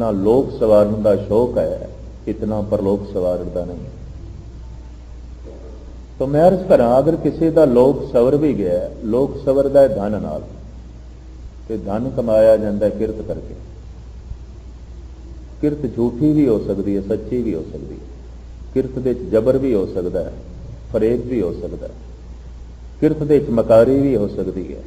ਜਿਤਨਾ ਲੋਕ ਸਵਾਰਨ ਦਾ ਸ਼ੌਕ ਹੈ, ਇਤਨਾ ਪਰਲੋਕ ਸਵਾਰਨ ਦਾ ਨਹੀਂ। ਤਾਂ ਮੈਂ ਅਰਜ਼ ਕਰਾਂ, ਅਗਰ ਕਿਸੇ ਦਾ ਲੋਕ ਸਵਰ ਵੀ ਗਿਆ, ਲੋਕ ਸਵਰਦਾ ਹੈ ਧਨ ਨਾਲ, ਤੇ ਧਨ ਕਮਾਇਆ ਜਾਂਦਾ ਕਿਰਤ ਕਰਕੇ। ਕਿਰਤ ਝੂਠੀ ਵੀ ਹੋ ਸਕਦੀ ਹੈ, ਸੱਚੀ ਵੀ ਹੋ ਸਕਦੀ ਹੈ। ਕਿਰਤ ਦੇ ਵਿੱਚ ਜ਼ਬਰ ਵੀ ਹੋ ਸਕਦਾ ਹੈ, ਫਰੇਬ ਵੀ ਹੋ ਸਕਦਾ ਹੈ। ਕਿਰਤ ਦੇ ਵਿੱਚ ਮਕਾਰੀ ਵੀ ਹੋ ਸਕਦੀ ਹੈ।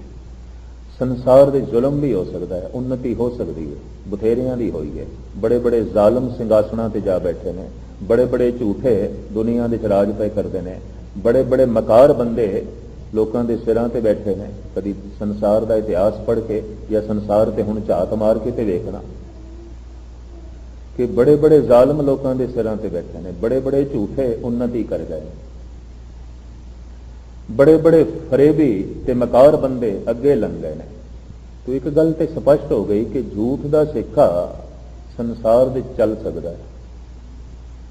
ਸੰਸਾਰ ਦੇ ਜ਼ੁਲਮ ਵੀ ਹੋ ਸਕਦਾ ਹੈ ਉન્નਤੀ ਹੋ ਸਕਦੀ ਹੈ, ਬਥੇਰਿਆਂ ਦੀ ਹੋਈ ਹੈ। ਬੜੇ ਬੜੇ ਜ਼ਾਲਮ ਸਿੰਘਾਸਣਾ ਤੇ ਜਾ ਬੈਠੇ ਨੇ ਬੜੇ ਬੜੇ ਝੂਠੇ ਦੁਨੀਆ ਦੇ ਰਾਜ ਪਏ ਕਰਦੇ ਨੇ ਬੜੇ ਬੜੇ ਮਕਾਰ ਬੰਦੇ ਲੋਕਾਂ ਦੇ ਸਿਰਾਂ ਤੇ ਬੈਠੇ ਨੇ, ਕਦੀ ਸੰਸਾਰ ਦਾ ਇਤਿਹਾਸ ਪੜ੍ਹ ਕੇ ਜਾਂ ਸੰਸਾਰ ਤੇ ਹੁਣ ਝਾਤ ਮਾਰ ਕੇ ਤੇ ਵੇਖਣਾ। ਕਿ ਬੜੇ ਬੜੇ ਜ਼ਾਲਮ ਲੋਕਾਂ ਦੇ ਸਿਰਾਂ ਤੇ ਬੈਠੇ ਨੇ ਬੜੇ ਬੜੇ ਝੂਠੇ ਉન્નਤੀ ਕਰ ਗਏ ਬੜੇ ਬੜੇ ਫਰੇਬੀ ਤੇ ਮਕਾਰ ਬੰਦੇ ਅੱਗੇ ਲੰਘ ਗਏ ਨੇ। ਤੋ ਇੱਕ ਗੱਲ ਤੇ ਸਪਸ਼ਟ ਹੋ ਗਈ ਕਿ ਝੂਠ ਦਾ ਸਿੱਖਾ ਸੰਸਾਰ ਵਿੱਚ ਚੱਲ ਸਕਦਾ ਹੈ,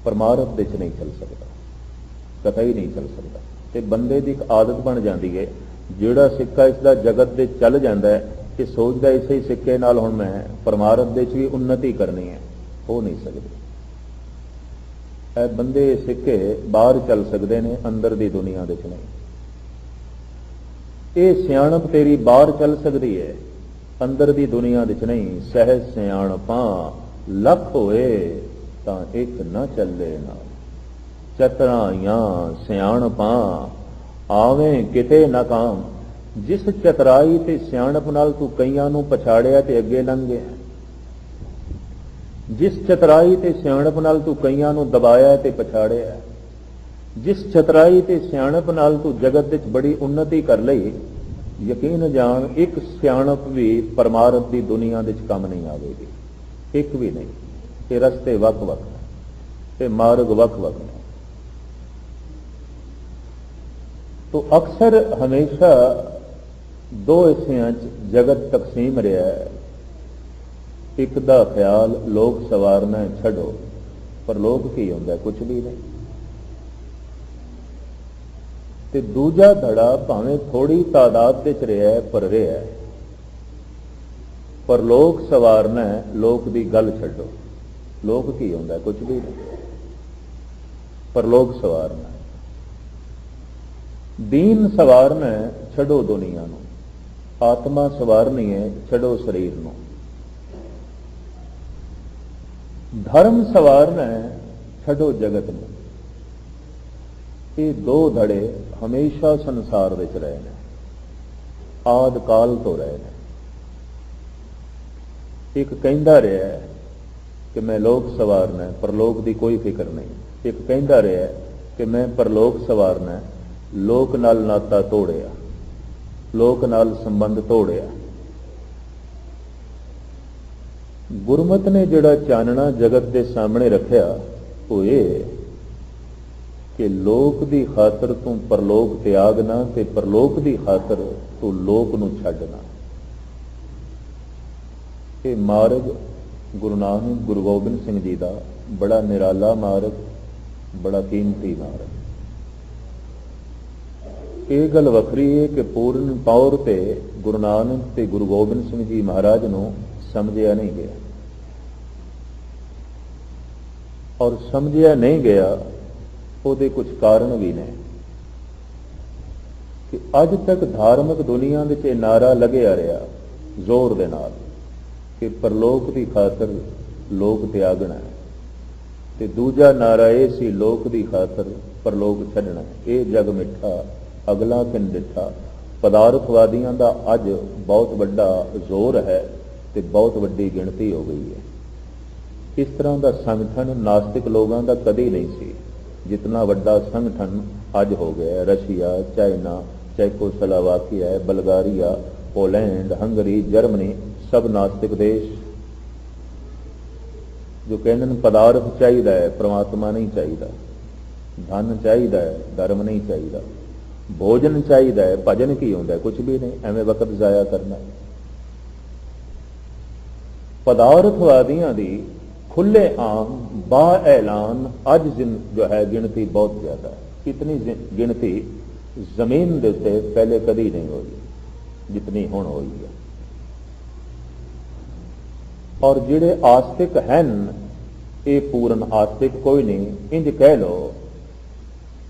ਪਰਮਾਰਥ ਵਿੱਚ ਨਹੀਂ ਚੱਲ ਸਕਦਾ, ਕਤਈ ਨਹੀਂ ਚੱਲ ਸਕਦਾ। ਤੇ ਬੰਦੇ ਦੀ ਇੱਕ ਆਦਤ ਬਣ ਜਾਂਦੀ ਹੈ, ਜਿਹੜਾ ਸਿੱਕਾ ਇਸ ਦਾ ਜਗਤ ਦੇ ਚੱਲ ਜਾਂਦਾ ਹੈ ਕਿ ਸੋਚਦਾ ਇਸੇ ਹੀ ਸਿੱਕੇ ਨਾਲ ਹੁਣ ਮੈਂ ਪਰਮਾਰਥ ਦੇ ਵਿੱਚ ਵੀ ਉન્નਤੀ ਕਰਨੀ ਹੈ, ਹੋ ਨਹੀਂ ਸਕਦੀ। ਇਹ ਬੰਦੇ ਸਿੱਕੇ ਬਾਹਰ ਚੱਲ ਸਕਦੇ ਨੇ, ਅੰਦਰ ਦੀ ਦੁਨੀਆ ਦੇ ਵਿੱਚ ਨਹੀਂ। ਇਹ ਸਿਆਣਪ ਤੇਰੀ ਬਾਹਰ ਚੱਲ ਸਕਦੀ ਹੈ ਅੰਦਰ ਦੀ ਦੁਨੀਆ ਵਿੱਚ ਨਹੀਂ, ਸਹਿਜ ਸਿਆਣਪਾਂ ਲੱਖ ਹੋਏ, ਤਾਂ ਇੱਕ ਨਾ ਚੱਲੇ ਨਾ। ਚਤਰਾਈਆਂ ਸਿਆਣਪਾਂ, ਆਵੇਂ ਕਿਤੇ ਨਾ ਕਾਮ। ਜਿਸ ਚਤਰਾਈ ਤੇ ਸਿਆਣਪ ਨਾਲ ਤੂੰ ਕਈਆਂ ਨੂੰ ਪਛਾੜਿਆ ਤੇ ਅੱਗੇ ਲੰਘ ਗਿਆ। ਜਿਸ ਚਤਰਾਈ ਤੇ ਸਿਆਣਪ ਨਾਲ ਤੂੰ ਕਈਆਂ ਨੂੰ ਦਬਾਇਆ ਤੇ ਪਛਾੜਿਆ। ਜਿਸ ਚਤਰਾਈ ਤੇ ਸਿਆਣਪ ਨਾਲ ਤੂੰ ਜਗਤ ਵਿੱਚ ਬੜੀ ਉન્નਤੀ ਕਰ ਲਈ, ਯਕੀਨ ਜਾਣ, ਇੱਕ ਸਿਆਣਪ ਵੀ ਪਰਮਾਰਥ ਦੀ ਦੁਨੀਆ ਵਿੱਚ ਕੰਮ ਨਹੀਂ ਆਵੇਗੀ। ਇੱਕ ਵੀ ਨਹੀਂ। ਤੇ ਰਸਤੇ ਵੱਖ-ਵੱਖ ਨੇ। ਤੇ ਮਾਰਗ ਵੱਖ-ਵੱਖ ਨੇ। ਤੋ ਅਕਸਰ ਹਮੇਸ਼ਾ ਦੋ ਹਿੱਸਿਆਂ 'ਚ ਜਗਤ ਤਕਸੀਮ ਰਿਹਾ ਹੈ। ਇੱਕ ਦਾ ਖਿਆਲ, ਲੋਕ ਸਵਾਰਨਾ ਛੱਡੋ। ਪਰ ਲੋਕ ਕੀ ਹੁੰਦਾ? ਕੁਝ ਵੀ ਨਹੀਂ। ਤੇ ਦੂਜਾ ਧੜਾ ਭਾਵੇਂ ਥੋੜੀ ਤਾਦਾਦ ਵਿੱਚ ਰਿਹਾ ਪਰ ਰਿਹਾ ਪਰ ਲੋਕ ਸਵਾਰਨਾ ਲੋਕ ਦੀ ਗੱਲ ਛੱਡੋ। ਲੋਕ ਕੀ ਹੁੰਦਾ ਕੁਝ ਵੀ ਨਹੀਂ। ਪਰ ਲੋਕ ਸਵਾਰਨਾ ਦੀਨ ਸਵਾਰਨਾ ਛੱਡੋ ਦੁਨੀਆ ਨੂੰ। ਆਤਮਾ ਸਵਾਰਨੀ ਹੈ, ਛੱਡੋ ਸਰੀਰ ਨੂੰ। ਧਰਮ ਸਵਾਰਨਾ ਛੱਡੋ ਜਗਤ ਨੂੰ। ਇਹ ਦੋ ਧੜੇ ਹਮੇਸ਼ਾ ਸੰਸਾਰ ਵਿੱਚ ਰਹੇ ਨੇ, ਆਦ ਕਾਲ ਤੋਂ ਰਹੇ ਨੇ। ਇੱਕ ਕਹਿੰਦਾ ਰਿਹਾ ਕਿ ਮੈਂ ਲੋਕ ਸਵਾਰਨਾ ਪਰਲੋਕ ਦੀ ਕੋਈ ਫਿਕਰ ਨਹੀਂ। ਇੱਕ ਕਹਿੰਦਾ ਰਿਹਾ ਕਿ ਮੈਂ ਪਰਲੋਕ ਸਵਾਰਨਾ ਲੋਕ ਨਾਲ ਨਾਤਾ ਤੋੜਿਆ, ਲੋਕ ਨਾਲ ਸੰਬੰਧ ਤੋੜਿਆ। ਗੁਰਮਤ ਨੇ ਜਿਹੜਾ ਚਾਨਣਾ ਜਗਤ ਦੇ ਸਾਹਮਣੇ ਰੱਖਿਆ, ਉਹ ਇਹ ਕਿ ਲੋਕ ਦੀ ਖਾਤਰ ਤੂੰ ਪਰਲੋਕ ਤਿਆਗਣਾ ਤੇ ਪਰਲੋਕ ਦੀ ਖਾਤਰ ਤੂੰ ਲੋਕ ਨੂੰ ਛੱਡਣਾ ਇਹ ਮਾਰਗ ਗੁਰੂ ਨਾਨਕ, ਗੁਰੂ ਗੋਬਿੰਦ ਸਿੰਘ ਜੀ ਦਾ ਬੜਾ ਨਿਰਾਲਾ ਮਾਰਗ, ਬੜਾ ਕੀਮਤੀ ਮਾਰਗ। ਇਹ ਗੱਲ ਵੱਖਰੀ ਹੈ ਕਿ ਪੂਰਨ ਤੌਰ ਤੇ ਗੁਰੂ ਨਾਨਕ ਤੇ ਗੁਰੂ ਗੋਬਿੰਦ ਸਿੰਘ ਜੀ ਮਹਾਰਾਜ ਨੂੰ ਸਮਝਿਆ ਨਹੀਂ ਗਿਆ। ਔਰ ਸਮਝਿਆ ਨਹੀਂ ਗਿਆ ਉਹਦੇ ਕੁਝ ਕਾਰਨ ਵੀ ਨੇ। ਕਿ ਅੱਜ ਤੱਕ ਧਾਰਮਿਕ ਦੁਨੀਆ ਵਿੱਚ ਇਹ ਨਾਰਾ ਲੱਗਿਆ ਰਿਹਾ ਜ਼ੋਰ ਦੇ ਨਾਲ ਕਿ ਪਰਲੋਕ ਦੀ ਖਾਤਰ ਲੋਕ ਤਿਆਗਣਾ ਹੈ। ਤੇ ਦੂਜਾ ਨਾਰਾ ਇਹ ਸੀ ਲੋਕ ਦੀ ਖਾਤਰ ਪਰਲੋਕ ਛੱਡਣਾ ਇਹ ਜਗ ਮਿੱਠਾ, ਅਗਲਾ ਕਿਨ ਦਿੱਤਾ ਪਦਾਰਥਵਾਦੀਆਂ ਦਾ ਅੱਜ ਬਹੁਤ ਵੱਡਾ ਜ਼ੋਰ ਹੈ ਤੇ ਬਹੁਤ ਵੱਡੀ ਗਿਣਤੀ ਹੋ ਗਈ ਹੈ। ਇਸ ਤਰ੍ਹਾਂ ਦਾ ਸੰਗਠਨ ਨਾਸਤਿਕ ਲੋਕਾਂ ਦਾ ਕਦੇ ਨਹੀਂ ਸੀ। ਜਿਤਨਾ ਵੱਡਾ ਸੰਗਠਨ ਅੱਜ ਹੋ ਗਿਆ, Russia, China, Czechoslovakia, Bulgaria, Poland, Hungary, Germany, ਸਭ ਨਾਸਤਿਕ ਦੇਸ਼। ਜੋ ਕਹਿੰਦੇ ਨੇ ਪਦਾਰਥ ਚਾਹੀਦਾ ਹੈ, ਪ੍ਰਮਾਤਮਾ ਨਹੀਂ ਚਾਹੀਦਾ। ਧਨ ਚਾਹੀਦਾ ਹੈ, ਧਰਮ ਨਹੀਂ ਚਾਹੀਦਾ। ਭੋਜਨ ਚਾਹੀਦਾ ਹੈ, ਭਜਨ ਕੀ ਹੁੰਦਾ ਕੁਝ ਵੀ ਨਹੀਂ, ਐਵੇਂ ਵਕਤ ਜ਼ਾਇਆ ਕਰਨਾ। ਪਦਾਰਥਵਾਦੀਆਂ ਦੀ ਖੁੱਲੇ ਆਮ ਬਾ ਐਲਾਨ ਅੱਜ ਜੋ ਹੈ ਗਿਣਤੀ ਬਹੁਤ ਜ਼ਿਆਦਾ ਹੈ। ਇਤਨੀ ਗਿਣਤੀ ਜ਼ਮੀਨ ਦੇ ਉੱਤੇ ਪਹਿਲੇ ਕਦੀ ਨਹੀਂ ਹੋਈ, ਜਿਤਨੀ ਹੁਣ ਹੋਈ ਹੈ। ਔਰ ਜਿਹੜੇ ਆਸਤਿਕ ਹਨ, ਇਹ ਪੂਰਨ ਆਸਤਿਕ ਕੋਈ ਨਹੀਂ। ਇੰਜ ਕਹਿ ਲੋ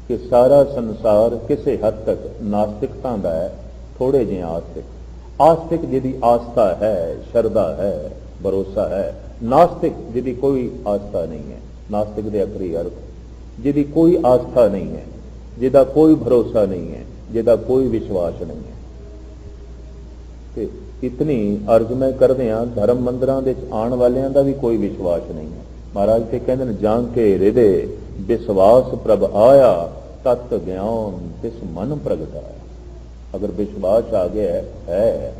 ਕਿ ਸਾਰਾ ਸੰਸਾਰ ਕਿਸੇ ਹੱਦ ਤੱਕ ਨਾਸਤਿਕਤਾ ਦਾ ਹੈ ਥੋੜੇ ਜਿਹੇ ਆਸਤਿਕ। ਆਸਤਿਕ ਜਿਹਦੀ ਆਸਥਾ ਹੈ, ਸ਼ਰਧਾ ਹੈ, ਭਰੋਸਾ ਹੈ ਨਾਸਤਿਕ ਜਿਹਦੀ ਕੋਈ ਆਸਥਾ ਨਹੀਂ ਹੈ ਨਾਸਤਿਕ ਦੇ ਅਖਰੀ ਅਰਥ ਜਿਹਦੀ ਕੋਈ ਆਸਥਾ ਨਹੀਂ ਹੈ ਜਿਹਦਾ ਕੋਈ ਭਰੋਸਾ ਨਹੀਂ ਹੈ ਜਿਹਦਾ ਕੋਈ ਵਿਸ਼ਵਾਸ ਨਹੀਂ ਹੈ। ਤੇ ਇਤਨੀ ਅਰਜ਼ ਮੈਂ ਕਰਦੇ ਆ ਧਰਮ ਮੰਦਰਾਂ ਦੇ ਆਉਣ ਵਾਲਿਆਂ ਦਾ ਵੀ ਕੋਈ ਵਿਸ਼ਵਾਸ ਨਹੀਂ ਹੈ। ਮਹਾਰਾਜ ਤੇ ਕਹਿੰਦੇ ਨੇ ਜਾਂ ਕੇ ਹਿਰਦੇ ਵਿਸ਼ਵਾਸ ਪ੍ਰਭ ਆਇਆ ਤਤ ਗਿਆਨ ਤਿਸ ਮਨ ਪ੍ਰਗਟਾਇਆ। ਅਗਰ ਵਿਸ਼ਵਾਸ ਆ ਗਿਆ ਹੈ, ਹੈ।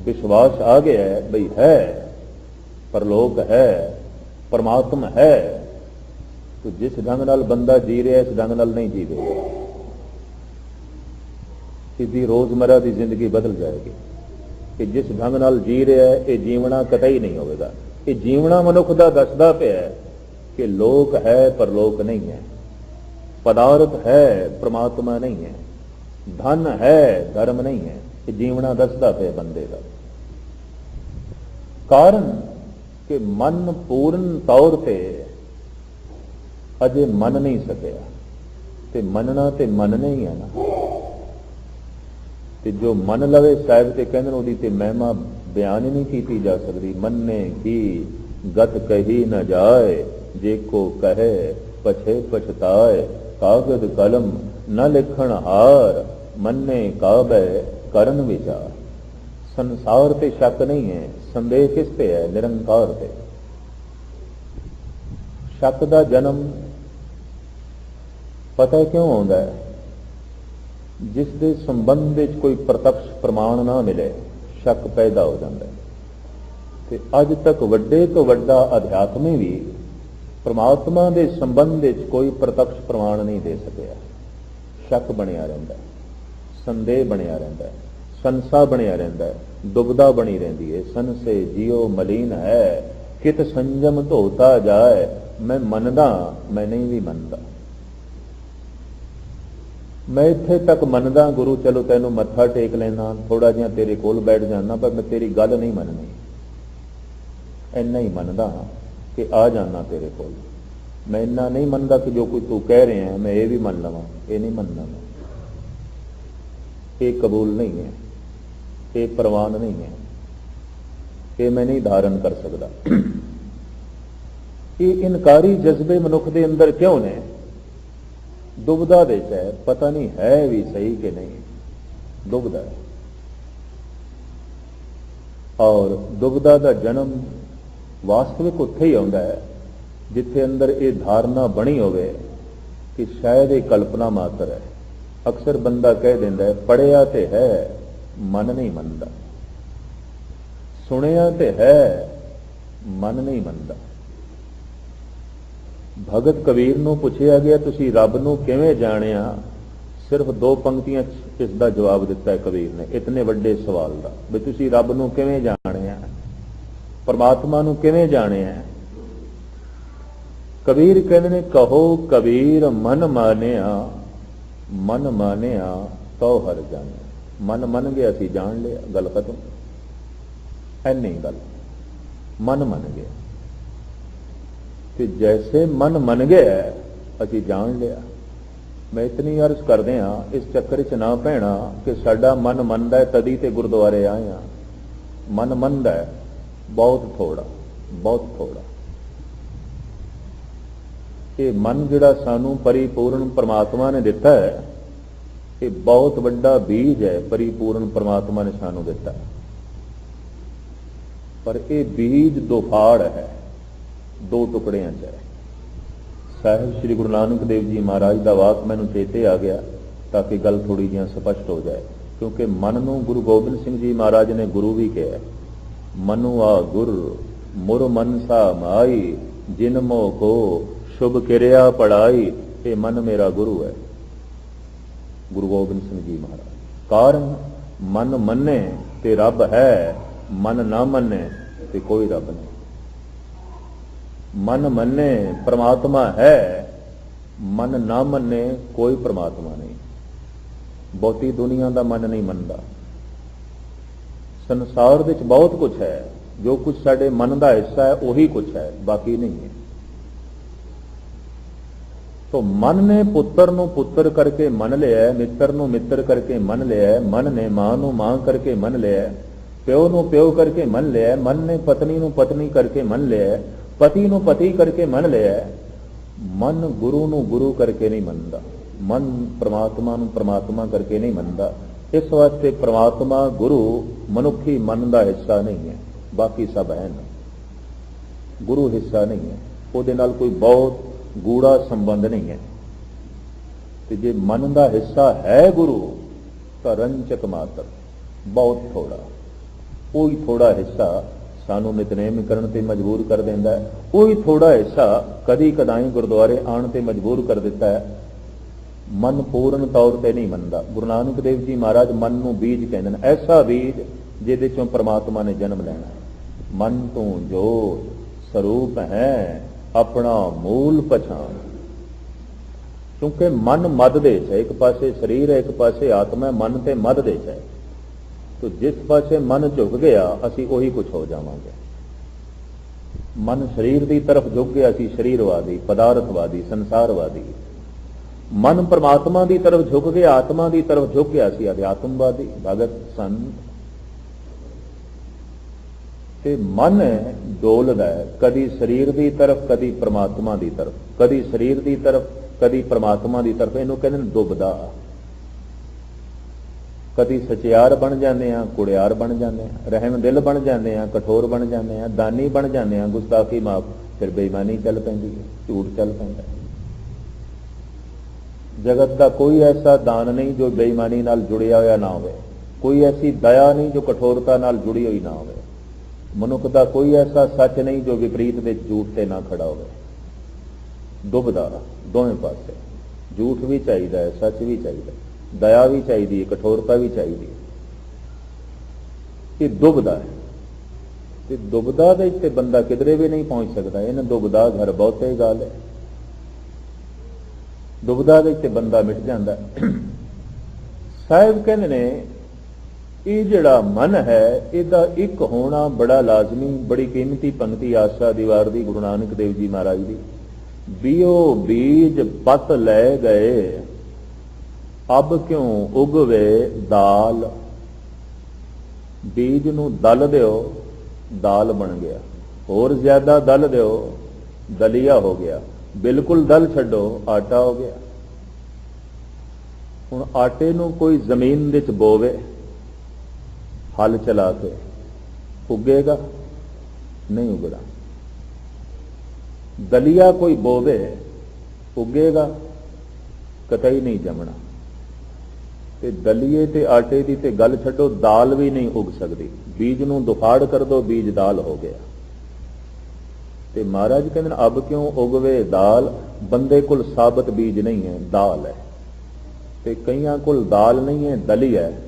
ਵਿਸ਼ਵਾਸ ਆ ਗਿਆ ਹੈ ਬਈ ਹੈ। ਪਰਲੋਕ ਹੈ, ਪਰਮਾਤਮਾ ਹੈ। ਤੋ ਜਿਸ ਢੰਗ ਨਾਲ ਬੰਦਾ ਜੀ ਰਿਹਾ, ਇਸ ਢੰਗ ਨਾਲ ਨਹੀਂ ਜੀਵੇਗਾ ਇਹਦੀ ਰੋਜ਼ਮਰਾ ਦੀ ਜ਼ਿੰਦਗੀ ਬਦਲ ਜਾਏਗੀ। ਕਿ ਜਿਸ ਢੰਗ ਨਾਲ ਜੀ ਰਿਹਾ ਹੈ ਇਹ ਜੀਵਣਾ ਕਤਈ ਨਹੀਂ ਹੋਵੇਗਾ। ਇਹ ਜੀਵਣਾ ਮਨੁੱਖ ਦਾ ਦੱਸਦਾ ਪਿਆ ਹੈ ਕਿ ਲੋਕ ਹੈ ਪਰ ਲੋਕ ਨਹੀਂ ਹੈ। ਪਦਾਰਥ ਹੈ, ਪ੍ਰਮਾਤਮਾ ਨਹੀਂ ਹੈ। ਧਨ ਹੈ, ਧਰਮ ਨਹੀਂ ਹੈ। ਇਹ ਜੀਵਣਾ ਦੱਸਦਾ ਪਿਆ ਬੰਦੇ ਦਾ। ਕਾਰਨ ਕਿ ਮਨ ਪੂਰਨ ਤੌਰ ਤੇ ਅਜੇ ਮੰਨ ਨਹੀਂ ਸਕਿਆ। ਤੇ ਮੰਨਣਾ ਤੇ ਮੰਨਣਾ ਹੀ ਹੈ ਨਾ। ਤੇ ਜੋ ਮੰਨ ਲਵੇ ਸਾਹਿਬ ਤੇ ਕਹਿੰਦੇ ਨੇ ਉਹਦੀ ਤੇ ਮਹਿਮਾ ਬਿਆਨ ਹੀ ਨਹੀਂ ਕੀਤੀ ਜਾ ਸਕਦੀ। ਮੰਨੇ ਕੀ, ਗਤ ਕਹੀ ਨਾ ਜਾਏ, ਜੇ ਕੋ ਕਹੇ, ਪਛੇ ਪਛਤਾਏ ਕਾਗਦ ਕਲਮ ਨਾ ਲਿਖਣ ਹਾਰ, ਮੰਨੇ ਕਾਬੇ ਕਰਨ ਵਿਚਾਰ। ਸੰਸਾਰ ਤੇ ਸ਼ੱਕ ਨਹੀਂ ਹੈ। ਸੰਦੇਹ ਕਿਸ ਤੇ ਹੈ? ਨਿਰੰਕਾਰ ਤੇ। ਸ਼ੱਕ ਦਾ ਜਨਮ ਪਤਾ ਕਿਉਂ ਆਉਂਦਾ ਹੈ? ਜਿਸ ਦੇ ਸੰਬੰਧ ਵਿੱਚ ਕੋਈ ਪ੍ਰਤੱਖ ਪ੍ਰਮਾਣ ਨਾ ਮਿਲੇ, ਸ਼ੱਕ ਪੈਦਾ ਹੋ ਜਾਂਦਾ ਹੈ। ਤੇ ਅੱਜ ਤੱਕ ਵੱਡੇ ਤੋਂ ਵੱਡਾ ਅਧਿਆਤਮੀ ਵੀ ਪ੍ਰਮਾਤਮਾ ਦੇ ਸੰਬੰਧ ਵਿੱਚ ਕੋਈ ਪ੍ਰਤੱਖ ਪ੍ਰਮਾਣ ਨਹੀਂ ਦੇ ਸਕਿਆ। ਸ਼ੱਕ ਬਣਿਆ ਰਹਿੰਦਾ ਸੰਦੇਹ ਬਣਿਆ ਰਹਿੰਦਾ ਹੈ। ਸੰਸਾ ਬਣਿਆ ਰਹਿੰਦਾ ਹੈ ਦੁਬਦਾ ਬਣੀ ਰਹਿੰਦੀ ਹੈ। ਸੰਸੇ ਜਿਉ ਮਲੀਨ ਹੈ, ਕਿਤ ਸੰਜਮ ਧੋਤਾ ਜਾਏ, ਮੈਂ ਮੰਨਦਾ, ਮੈਂ ਨਹੀਂ ਵੀ ਮੰਨਦਾ। ਮੈਂ ਇੱਥੇ ਤੱਕ ਮੰਨਦਾ, ਗੁਰੂ ਚਲੋ ਤੈਨੂੰ ਮੱਥਾ ਟੇਕ ਲੈਣਾ ਥੋੜਾ ਜਿਹਾ ਤੇਰੇ ਕੋਲ ਬੈਠ ਜਾਣਾ ਪਰ ਮੈਂ ਤੇਰੀ ਗੱਲ ਨਹੀਂ ਮੰਨਣੀ। ਇੰਨਾ ਹੀ ਮੰਨਦਾ ਹਾਂ ਕਿ ਆ ਜਾਣਾ ਤੇਰੇ ਕੋਲ। ਮੈਂ ਇੰਨਾ ਨਹੀਂ ਮੰਨਦਾ ਕਿ ਜੋ ਕੋਈ ਤੂੰ ਕਹਿ ਰਿਹਾ ਹੈ ਮੈਂ ਇਹ ਵੀ ਮੰਨ ਲਵਾਂ, ਇਹ ਨਹੀਂ ਮੰਨਦਾ ਮੈਂ। ਇਹ ਕਬੂਲ ਨਹੀਂ ਹੈ। ਇਹ ਪ੍ਰਵਾਨ ਨਹੀਂ ਹੈ ਇਹ ਮੈਂ ਨਹੀਂ ਧਾਰਨ ਕਰ ਸਕਦਾ। ਇਹ ਇਨਕਾਰੀ ਜਜ਼ਬੇ ਮਨੁੱਖ ਦੇ ਅੰਦਰ ਕਿਉਂ ਨੇ? ਦੁਬਦਾ ਦੇ ਚ ਪਤਾ ਨਹੀਂ ਹੈ ਵੀ ਸਹੀ ਕਿ ਨਹੀਂ। ਦੁਬਦਾ। ਔਰ ਦੁਬਦਾ ਦਾ ਜਨਮ ਵਾਸਤਵਿਕ ਉੱਥੇ ਹੀ ਆਉਂਦਾ ਹੈ, ਜਿੱਥੇ ਅੰਦਰ ਇਹ ਧਾਰਨਾ ਬਣੀ ਹੋਵੇ ਕਿ ਸ਼ਾਇਦ ਇਹ ਕਲਪਨਾ ਮਾਤਰ ਹੈ। ਅਕਸਰ ਬੰਦਾ ਕਹਿ ਦਿੰਦਾ ਹੈ ਪੜਿਆ ਤੇ ਹੈ। ਮਨ ਨਹੀਂ ਮੰਨਦਾ। ਸੁਣਿਆ ਤੇ ਹੈ, ਮਨ ਨਹੀਂ ਮੰਨਦਾ। ਭਗਤ ਕਬੀਰ ਨੂੰ ਪੁੱਛਿਆ ਗਿਆ, ਤੁਸੀਂ ਰੱਬ ਨੂੰ ਕਿਵੇਂ ਜਾਣਿਆ? ਸਿਰਫ ਦੋ ਪੰਕਤੀਆਂ 'ਚ ਇਸ ਦਾ ਜਵਾਬ ਦਿੱਤਾ ਹੈ ਕਬੀਰ ਨੇ, ਇਤਨੇ ਵੱਡੇ ਸਵਾਲ ਦਾ, ਵੀ ਤੁਸੀਂ ਰੱਬ ਨੂੰ ਕਿਵੇਂ ਜਾਣਿਆ? ਪਰਮਾਤਮਾ ਨੂੰ ਕਿਵੇਂ ਜਾਣਿਆ? ਕਬੀਰ ਕਹਿੰਦੇ ਨੇ, ਕਹੋ ਕਬੀਰ, ਮਨ ਮਾਨਿਆ ਮਨ ਮਾਨਿਆ ਤੋ ਹਰ ਜਾਣਿਆ ਮਨ ਮੰਨ ਗਿਆ ਸੀ ਜਾਣ ਲਿਆ, ਗੱਲ ਖਤਮ। ਐਨੀ ਗੱਲ, ਮਨ ਮੰਨ ਗਿਆ। ਕਿ ਜੈਸੇ ਮਨ ਮੰਨ ਗਿਆ, ਅਸੀਂ ਜਾਣ ਲਿਆ। ਮੈਂ ਇਤਨੀ ਅਰਜ਼ ਕਰਦੇ ਆ ਇਸ ਚੱਕਰ 'ਚ ਨਾ ਪੈਣਾ ਕਿ ਸਾਡਾ ਮਨ ਮੰਨਦਾ ਹੈ, ਤਦੀ ਤੇ ਗੁਰਦੁਆਰੇ ਆਏ ਆ ਮਨ ਮੰਨਦਾ ਹੈ, ਬਹੁਤ ਥੋੜਾ ਬਹੁਤ ਥੋੜਾ ਇਹ ਮਨ ਜਿਹੜਾ ਸਾਨੂੰ ਪਰਿਪੂਰਨ ਪ੍ਰਮਾਤਮਾ ਨੇ ਦਿੱਤਾ ਹੈ ਇਹ ਬਹੁਤ ਵੱਡਾ ਬੀਜ ਹੈ, ਪਰਿਪੂਰਨ ਪ੍ਰਮਾਤਮਾ ਨੇ ਸਾਨੂੰ ਦਿੱਤਾ। ਪਰ ਇਹ ਬੀਜ ਦੁਫਾੜ ਹੈ, ਦੋ ਟੁਕੜਿਆਂ 'ਚ ਹੈ। ਸਾਹਿਬ ਸ੍ਰੀ ਗੁਰੂ ਨਾਨਕ ਦੇਵ ਜੀ ਮਹਾਰਾਜ ਦਾ ਵਾਕ ਮੈਨੂੰ ਚੇਤੇ ਆ ਗਿਆ, ਤਾਂ ਕਿ ਗੱਲ ਥੋੜੀ ਜਿਹੀ ਸਪਸ਼ਟ ਹੋ ਜਾਏ। ਕਿਉਂਕਿ ਮਨ ਨੂੰ ਗੁਰੂ ਗੋਬਿੰਦ ਸਿੰਘ ਜੀ ਮਹਾਰਾਜ ਨੇ ਗੁਰੂ ਵੀ ਕਿਹਾ, ਮਨੁ ਆ ਗੁਰ, ਮੁਰ ਮਨਸਾ ਮਾਈ, ਜਿਨ ਮੋ ਕੋ, ਸ਼ੁਭ ਕਿਰਿਆ ਪੜਾਈ, ਇਹ ਮਨ ਮੇਰਾ ਗੁਰੂ ਹੈ। ਗੁਰੂ ਗੋਬਿੰਦ ਸਿੰਘ ਜੀ ਮਹਾਰਾਜ। ਕਾਰਨ ਮਨ ਮੰਨੇ ਤੇ ਰੱਬ ਹੈ, ਮਨ ਨਾ ਮੰਨੇ ਤੇ ਕੋਈ ਰੱਬ ਨਹੀਂ। ਮਨ ਮੰਨੇ ਪ੍ਰਮਾਤਮਾ ਹੈ, ਮਨ ਨਾ ਮੰਨੇ ਕੋਈ ਪ੍ਰਮਾਤਮਾ ਨਹੀਂ। ਬਹੁਤੀ ਦੁਨੀਆ ਦਾ ਮਨ ਨਹੀਂ ਮੰਨਦਾ। ਸੰਸਾਰ ਵਿੱਚ ਬਹੁਤ ਕੁਝ ਹੈ, ਜੋ ਕੁਝ ਸਾਡੇ ਮਨ ਦਾ ਹਿੱਸਾ ਹੈ, ਉਹੀ ਕੁਝ ਹੈ, ਬਾਕੀ ਨਹੀਂ ਹੈ। ਤੋ ਮਨ ਨੇ ਪੁੱਤਰ ਨੂੰ ਪੁੱਤਰ ਕਰਕੇ ਮੰਨ ਲਿਆ, ਮਿੱਤਰ ਨੂੰ ਮਿੱਤਰ ਕਰਕੇ ਮੰਨ ਲਿਆ, ਮਨ ਨੇ ਮਾਂ ਨੂੰ ਮਾਂ ਕਰਕੇ ਮੰਨ ਲਿਆ, ਪਿਓ ਨੂੰ ਪਿਓ ਕਰਕੇ ਮੰਨ ਲਿਆ, ਮਨ ਨੇ ਪਤਨੀ ਨੂੰ ਪਤਨੀ ਕਰਕੇ ਮੰਨ ਲਿਆ, ਪਤੀ ਨੂੰ ਪਤੀ ਕਰਕੇ ਮੰਨ ਲਿਆ। ਮਨ ਗੁਰੂ ਨੂੰ ਗੁਰੂ ਕਰਕੇ ਨਹੀਂ ਮੰਨਦਾ। ਮਨ ਪ੍ਰਮਾਤਮਾ ਨੂੰ ਪ੍ਰਮਾਤਮਾ ਕਰਕੇ ਨਹੀਂ ਮੰਨਦਾ। ਇਸ ਵਾਸਤੇ ਪ੍ਰਮਾਤਮਾ, ਗੁਰੂ ਮਨੁੱਖੀ ਮਨ ਦਾ ਹਿੱਸਾ ਨਹੀਂ ਹੈ। ਬਾਕੀ ਸਭ ਹੈ ਗੁਰੂ ਹਿੱਸਾ ਨਹੀਂ ਹੈ। ਉਹਦੇ ਨਾਲ ਕੋਈ ਬਹੁਤ ਗੂੜਾ ਸੰਬੰਧ ਨਹੀਂ ਹੈ। ਤੇ ਜੇ ਮਨ ਦਾ ਹਿੱਸਾ ਹੈ ਗੁਰੂ, ਤਾਂ ਰੰਚਕ ਮਾਤਰ, ਬਹੁਤ ਥੋੜਾ ਉਹੀ ਥੋੜਾ ਹਿੱਸਾ ਸਾਨੂੰ ਨਿਤਨੇਮ ਕਰਨ ਤੇ ਮਜਬੂਰ ਕਰ ਦਿੰਦਾ ਹੈ। ਉਹੀ ਥੋੜਾ ਹਿੱਸਾ ਕਦੀ ਕਦਾਈ ਗੁਰਦੁਆਰੇ ਆਉਣ ਤੇ ਮਜਬੂਰ ਕਰ ਦਿੱਤਾ ਹੈ। ਮਨ ਪੂਰਨ ਤੌਰ ਤੇ ਨਹੀਂ ਮੰਨਦਾ। ਗੁਰੂ ਨਾਨਕ ਦੇਵ ਜੀ ਮਹਾਰਾਜ ਮਨ ਨੂੰ ਬੀਜ ਕਹਿੰਦੇ ਨੇ, ਐਸਾ ਬੀਜ ਜਿਹਦੇ ਚੋਂ ਪ੍ਰਮਾਤਮਾ ਨੇ ਜਨਮ ਲੈਣਾ ਮਨ ਤੋਂ ਜੋ ਸਰੂਪ ਹੈ ਆਪਣਾ ਮੂਲ ਪਛਾਣ। ਕਿਉਂਕਿ ਮਨ ਮਦ ਦੇ ਹੈ, ਇੱਕ ਪਾਸੇ ਸਰੀਰ ਹੈ, ਇੱਕ ਪਾਸੇ ਆਤਮਾ ਹੈ, ਮਨ ਤੇ ਮਦ ਦੇ ਹੈ। ਤੋ ਜਿਸ ਪਾਸੇ ਮਨ ਝੁਕ ਗਿਆ, ਅਸੀਂ ਉਹੀ ਕੁਝ ਹੋ ਜਾਵਾਂਗੇ। ਮਨ ਸਰੀਰ ਦੀ ਤਰਫ ਝੁਕ ਗਿਆ, ਅਸੀਂ ਸਰੀਰਵਾਦੀ, ਪਦਾਰਥਵਾਦੀ, ਸੰਸਾਰਵਾਦੀ। ਮਨ ਪਰਮਾਤਮਾ ਦੀ ਤਰਫ ਝੁਕ ਗਿਆ, ਆਤਮਾ ਦੀ ਤਰਫ ਝੁਕ ਗਿਆ ਸੀ ਅਧਿਆਤਮਵਾਦੀ, ਭਗਤ, ਸੰਤ ਤੇ ਮਨ ਡੋਲਦਾ ਹੈ। ਕਦੀ ਸਰੀਰ ਦੀ ਤਰਫ, ਕਦੀ ਪ੍ਰਮਾਤਮਾ ਦੀ ਤਰਫ। ਕਦੀ ਸਰੀਰ ਦੀ ਤਰਫ, ਕਦੀ ਪ੍ਰਮਾਤਮਾ ਦੀ ਤਰਫ। ਇਹਨੂੰ ਕਹਿੰਦੇ ਨੇ ਦੁਬਦਾ ਕਦੀ ਸਚਿਆਰ ਬਣ ਜਾਂਦੇ ਆ ਕੁੜਿਆਰ ਬਣ ਜਾਂਦੇ ਆ ਰਹਿਮ ਦਿਲ ਬਣ ਜਾਂਦੇ ਆ ਕਠੋਰ ਬਣ ਜਾਂਦੇ ਆ ਦਾਨੀ ਬਣ ਜਾਂਦੇ ਆ ਗੁਸਤਾਖੀ ਮਾਫ। ਫਿਰ ਬੇਈਮਾਨੀ ਚੱਲ ਪੈਂਦੀ ਹੈ, ਝੂਠ ਚੱਲ ਪੈਂਦਾ ਜਗਤ ਦਾ ਕੋਈ ਐਸਾ ਦਾਨ ਨਹੀਂ ਜੋ ਬੇਈਮਾਨੀ ਨਾਲ ਜੁੜਿਆ ਹੋਇਆ ਨਾ ਹੋਵੇ। ਕੋਈ ਐਸੀ ਦਇਆ ਨਹੀਂ ਜੋ ਕਠੋਰਤਾ ਨਾਲ ਜੁੜੀ ਹੋਈ ਨਾ ਹੋਵੇ। ਮਨੁੱਖ ਦਾ ਕੋਈ ਐਸਾ ਸੱਚ ਨਹੀਂ ਜੋ ਵਿਪਰੀਤ ਦੇ ਝੂਠ ਤੇ ਨਾ ਖੜਾ ਹੋਵੇ। ਦੁਬਦਾ ਦੋਵੇਂ ਪਾਸੇ। ਝੂਠ ਵੀ ਚਾਹੀਦਾ ਹੈ, ਸੱਚ ਵੀ ਚਾਹੀਦਾ ਦਇਆ ਵੀ ਚਾਹੀਦੀ ਹੈ, ਕਠੋਰਤਾ ਵੀ ਚਾਹੀਦੀ ਹੈ। ਇਹ ਦੁਬਦਾ ਹੈ। ਤੇ ਦੁਬਦਾ ਦੇ ਤੇ ਬੰਦਾ ਕਿਧਰੇ ਵੀ ਨਹੀਂ ਪਹੁੰਚ ਸਕਦਾ। ਇਹਨਾਂ ਦੁਬਦਾ ਘਰ ਬਹੁਤੇ ਗੱਲ ਹੈ। ਦੁਬਦਾ ਦੇ ਤੇ ਬੰਦਾ ਮਿਟ ਜਾਂਦਾ ਸਾਹਿਬ ਕਹਿੰਦੇ ਨੇ ਇਹ ਜਿਹੜਾ ਮਨ ਹੈ, ਇਹਦਾ ਇੱਕ ਹੋਣਾ ਬੜਾ ਲਾਜ਼ਮੀ, ਬੜੀ ਕੀਮਤੀ ਪੰਕਤੀ ਆਸਾ ਦੀਵਾਰ ਦੀ ਗੁਰੂ ਨਾਨਕ ਦੇਵ ਜੀ ਮਹਾਰਾਜ ਦੀ। ਬਿਓ ਬੀਜ ਪਤ ਲੈ ਗਏ, ਅਬ ਕਿਉਂ ਉਗਵੇ ਦਾਲ? ਬੀਜ ਨੂੰ ਦਲ ਦਿਓ, ਦਾਲ ਬਣ ਗਿਆ। ਹੋਰ ਜ਼ਿਆਦਾ ਦਲ ਦਿਓ, ਦਲੀਆ ਹੋ ਗਿਆ। ਬਿਲਕੁਲ ਦਲ ਛੱਡੋ, ਆਟਾ ਹੋ ਗਿਆ। ਹੁਣ ਆਟੇ ਨੂੰ ਕੋਈ ਜ਼ਮੀਨ ਵਿੱਚ ਬੋਵੇ। ਹਲ ਚਲਾ ਕੇ ਉੱਗੇਗਾ, ਨਹੀਂ ਉਗਦਾ। ਦਲੀਆ ਕੋਈ ਬੋਵੇ, ਉੱਗੇਗਾ, ਕਤਈ ਨਹੀਂ ਜਮਣਾ। ਤੇ ਦਲੀਏ ਤੇ ਆਟੇ ਦੀ ਤੇ ਗੱਲ ਛੱਡੋ, ਦਾਲ ਵੀ ਨਹੀਂ ਉਗ ਸਕਦੀ। ਬੀਜ ਨੂੰ ਦੁਫਾੜ ਕਰ ਦੋ, ਬੀਜ ਦਾਲ ਹੋ ਗਿਆ। ਤੇ ਮਹਾਰਾਜ ਕਹਿੰਦੇ ਨੇ, ਅਬ ਕਿਉਂ ਉਗਵੇ ਦਾਲ? ਬੰਦੇ ਕੋਲ ਸਾਬਤ ਬੀਜ ਨਹੀਂ ਹੈ, ਦਾਲ ਹੈ। ਤੇ ਕਈਆਂ ਕੋਲ ਦਾਲ ਨਹੀਂ ਹੈ, ਦਲੀ ਹੈ।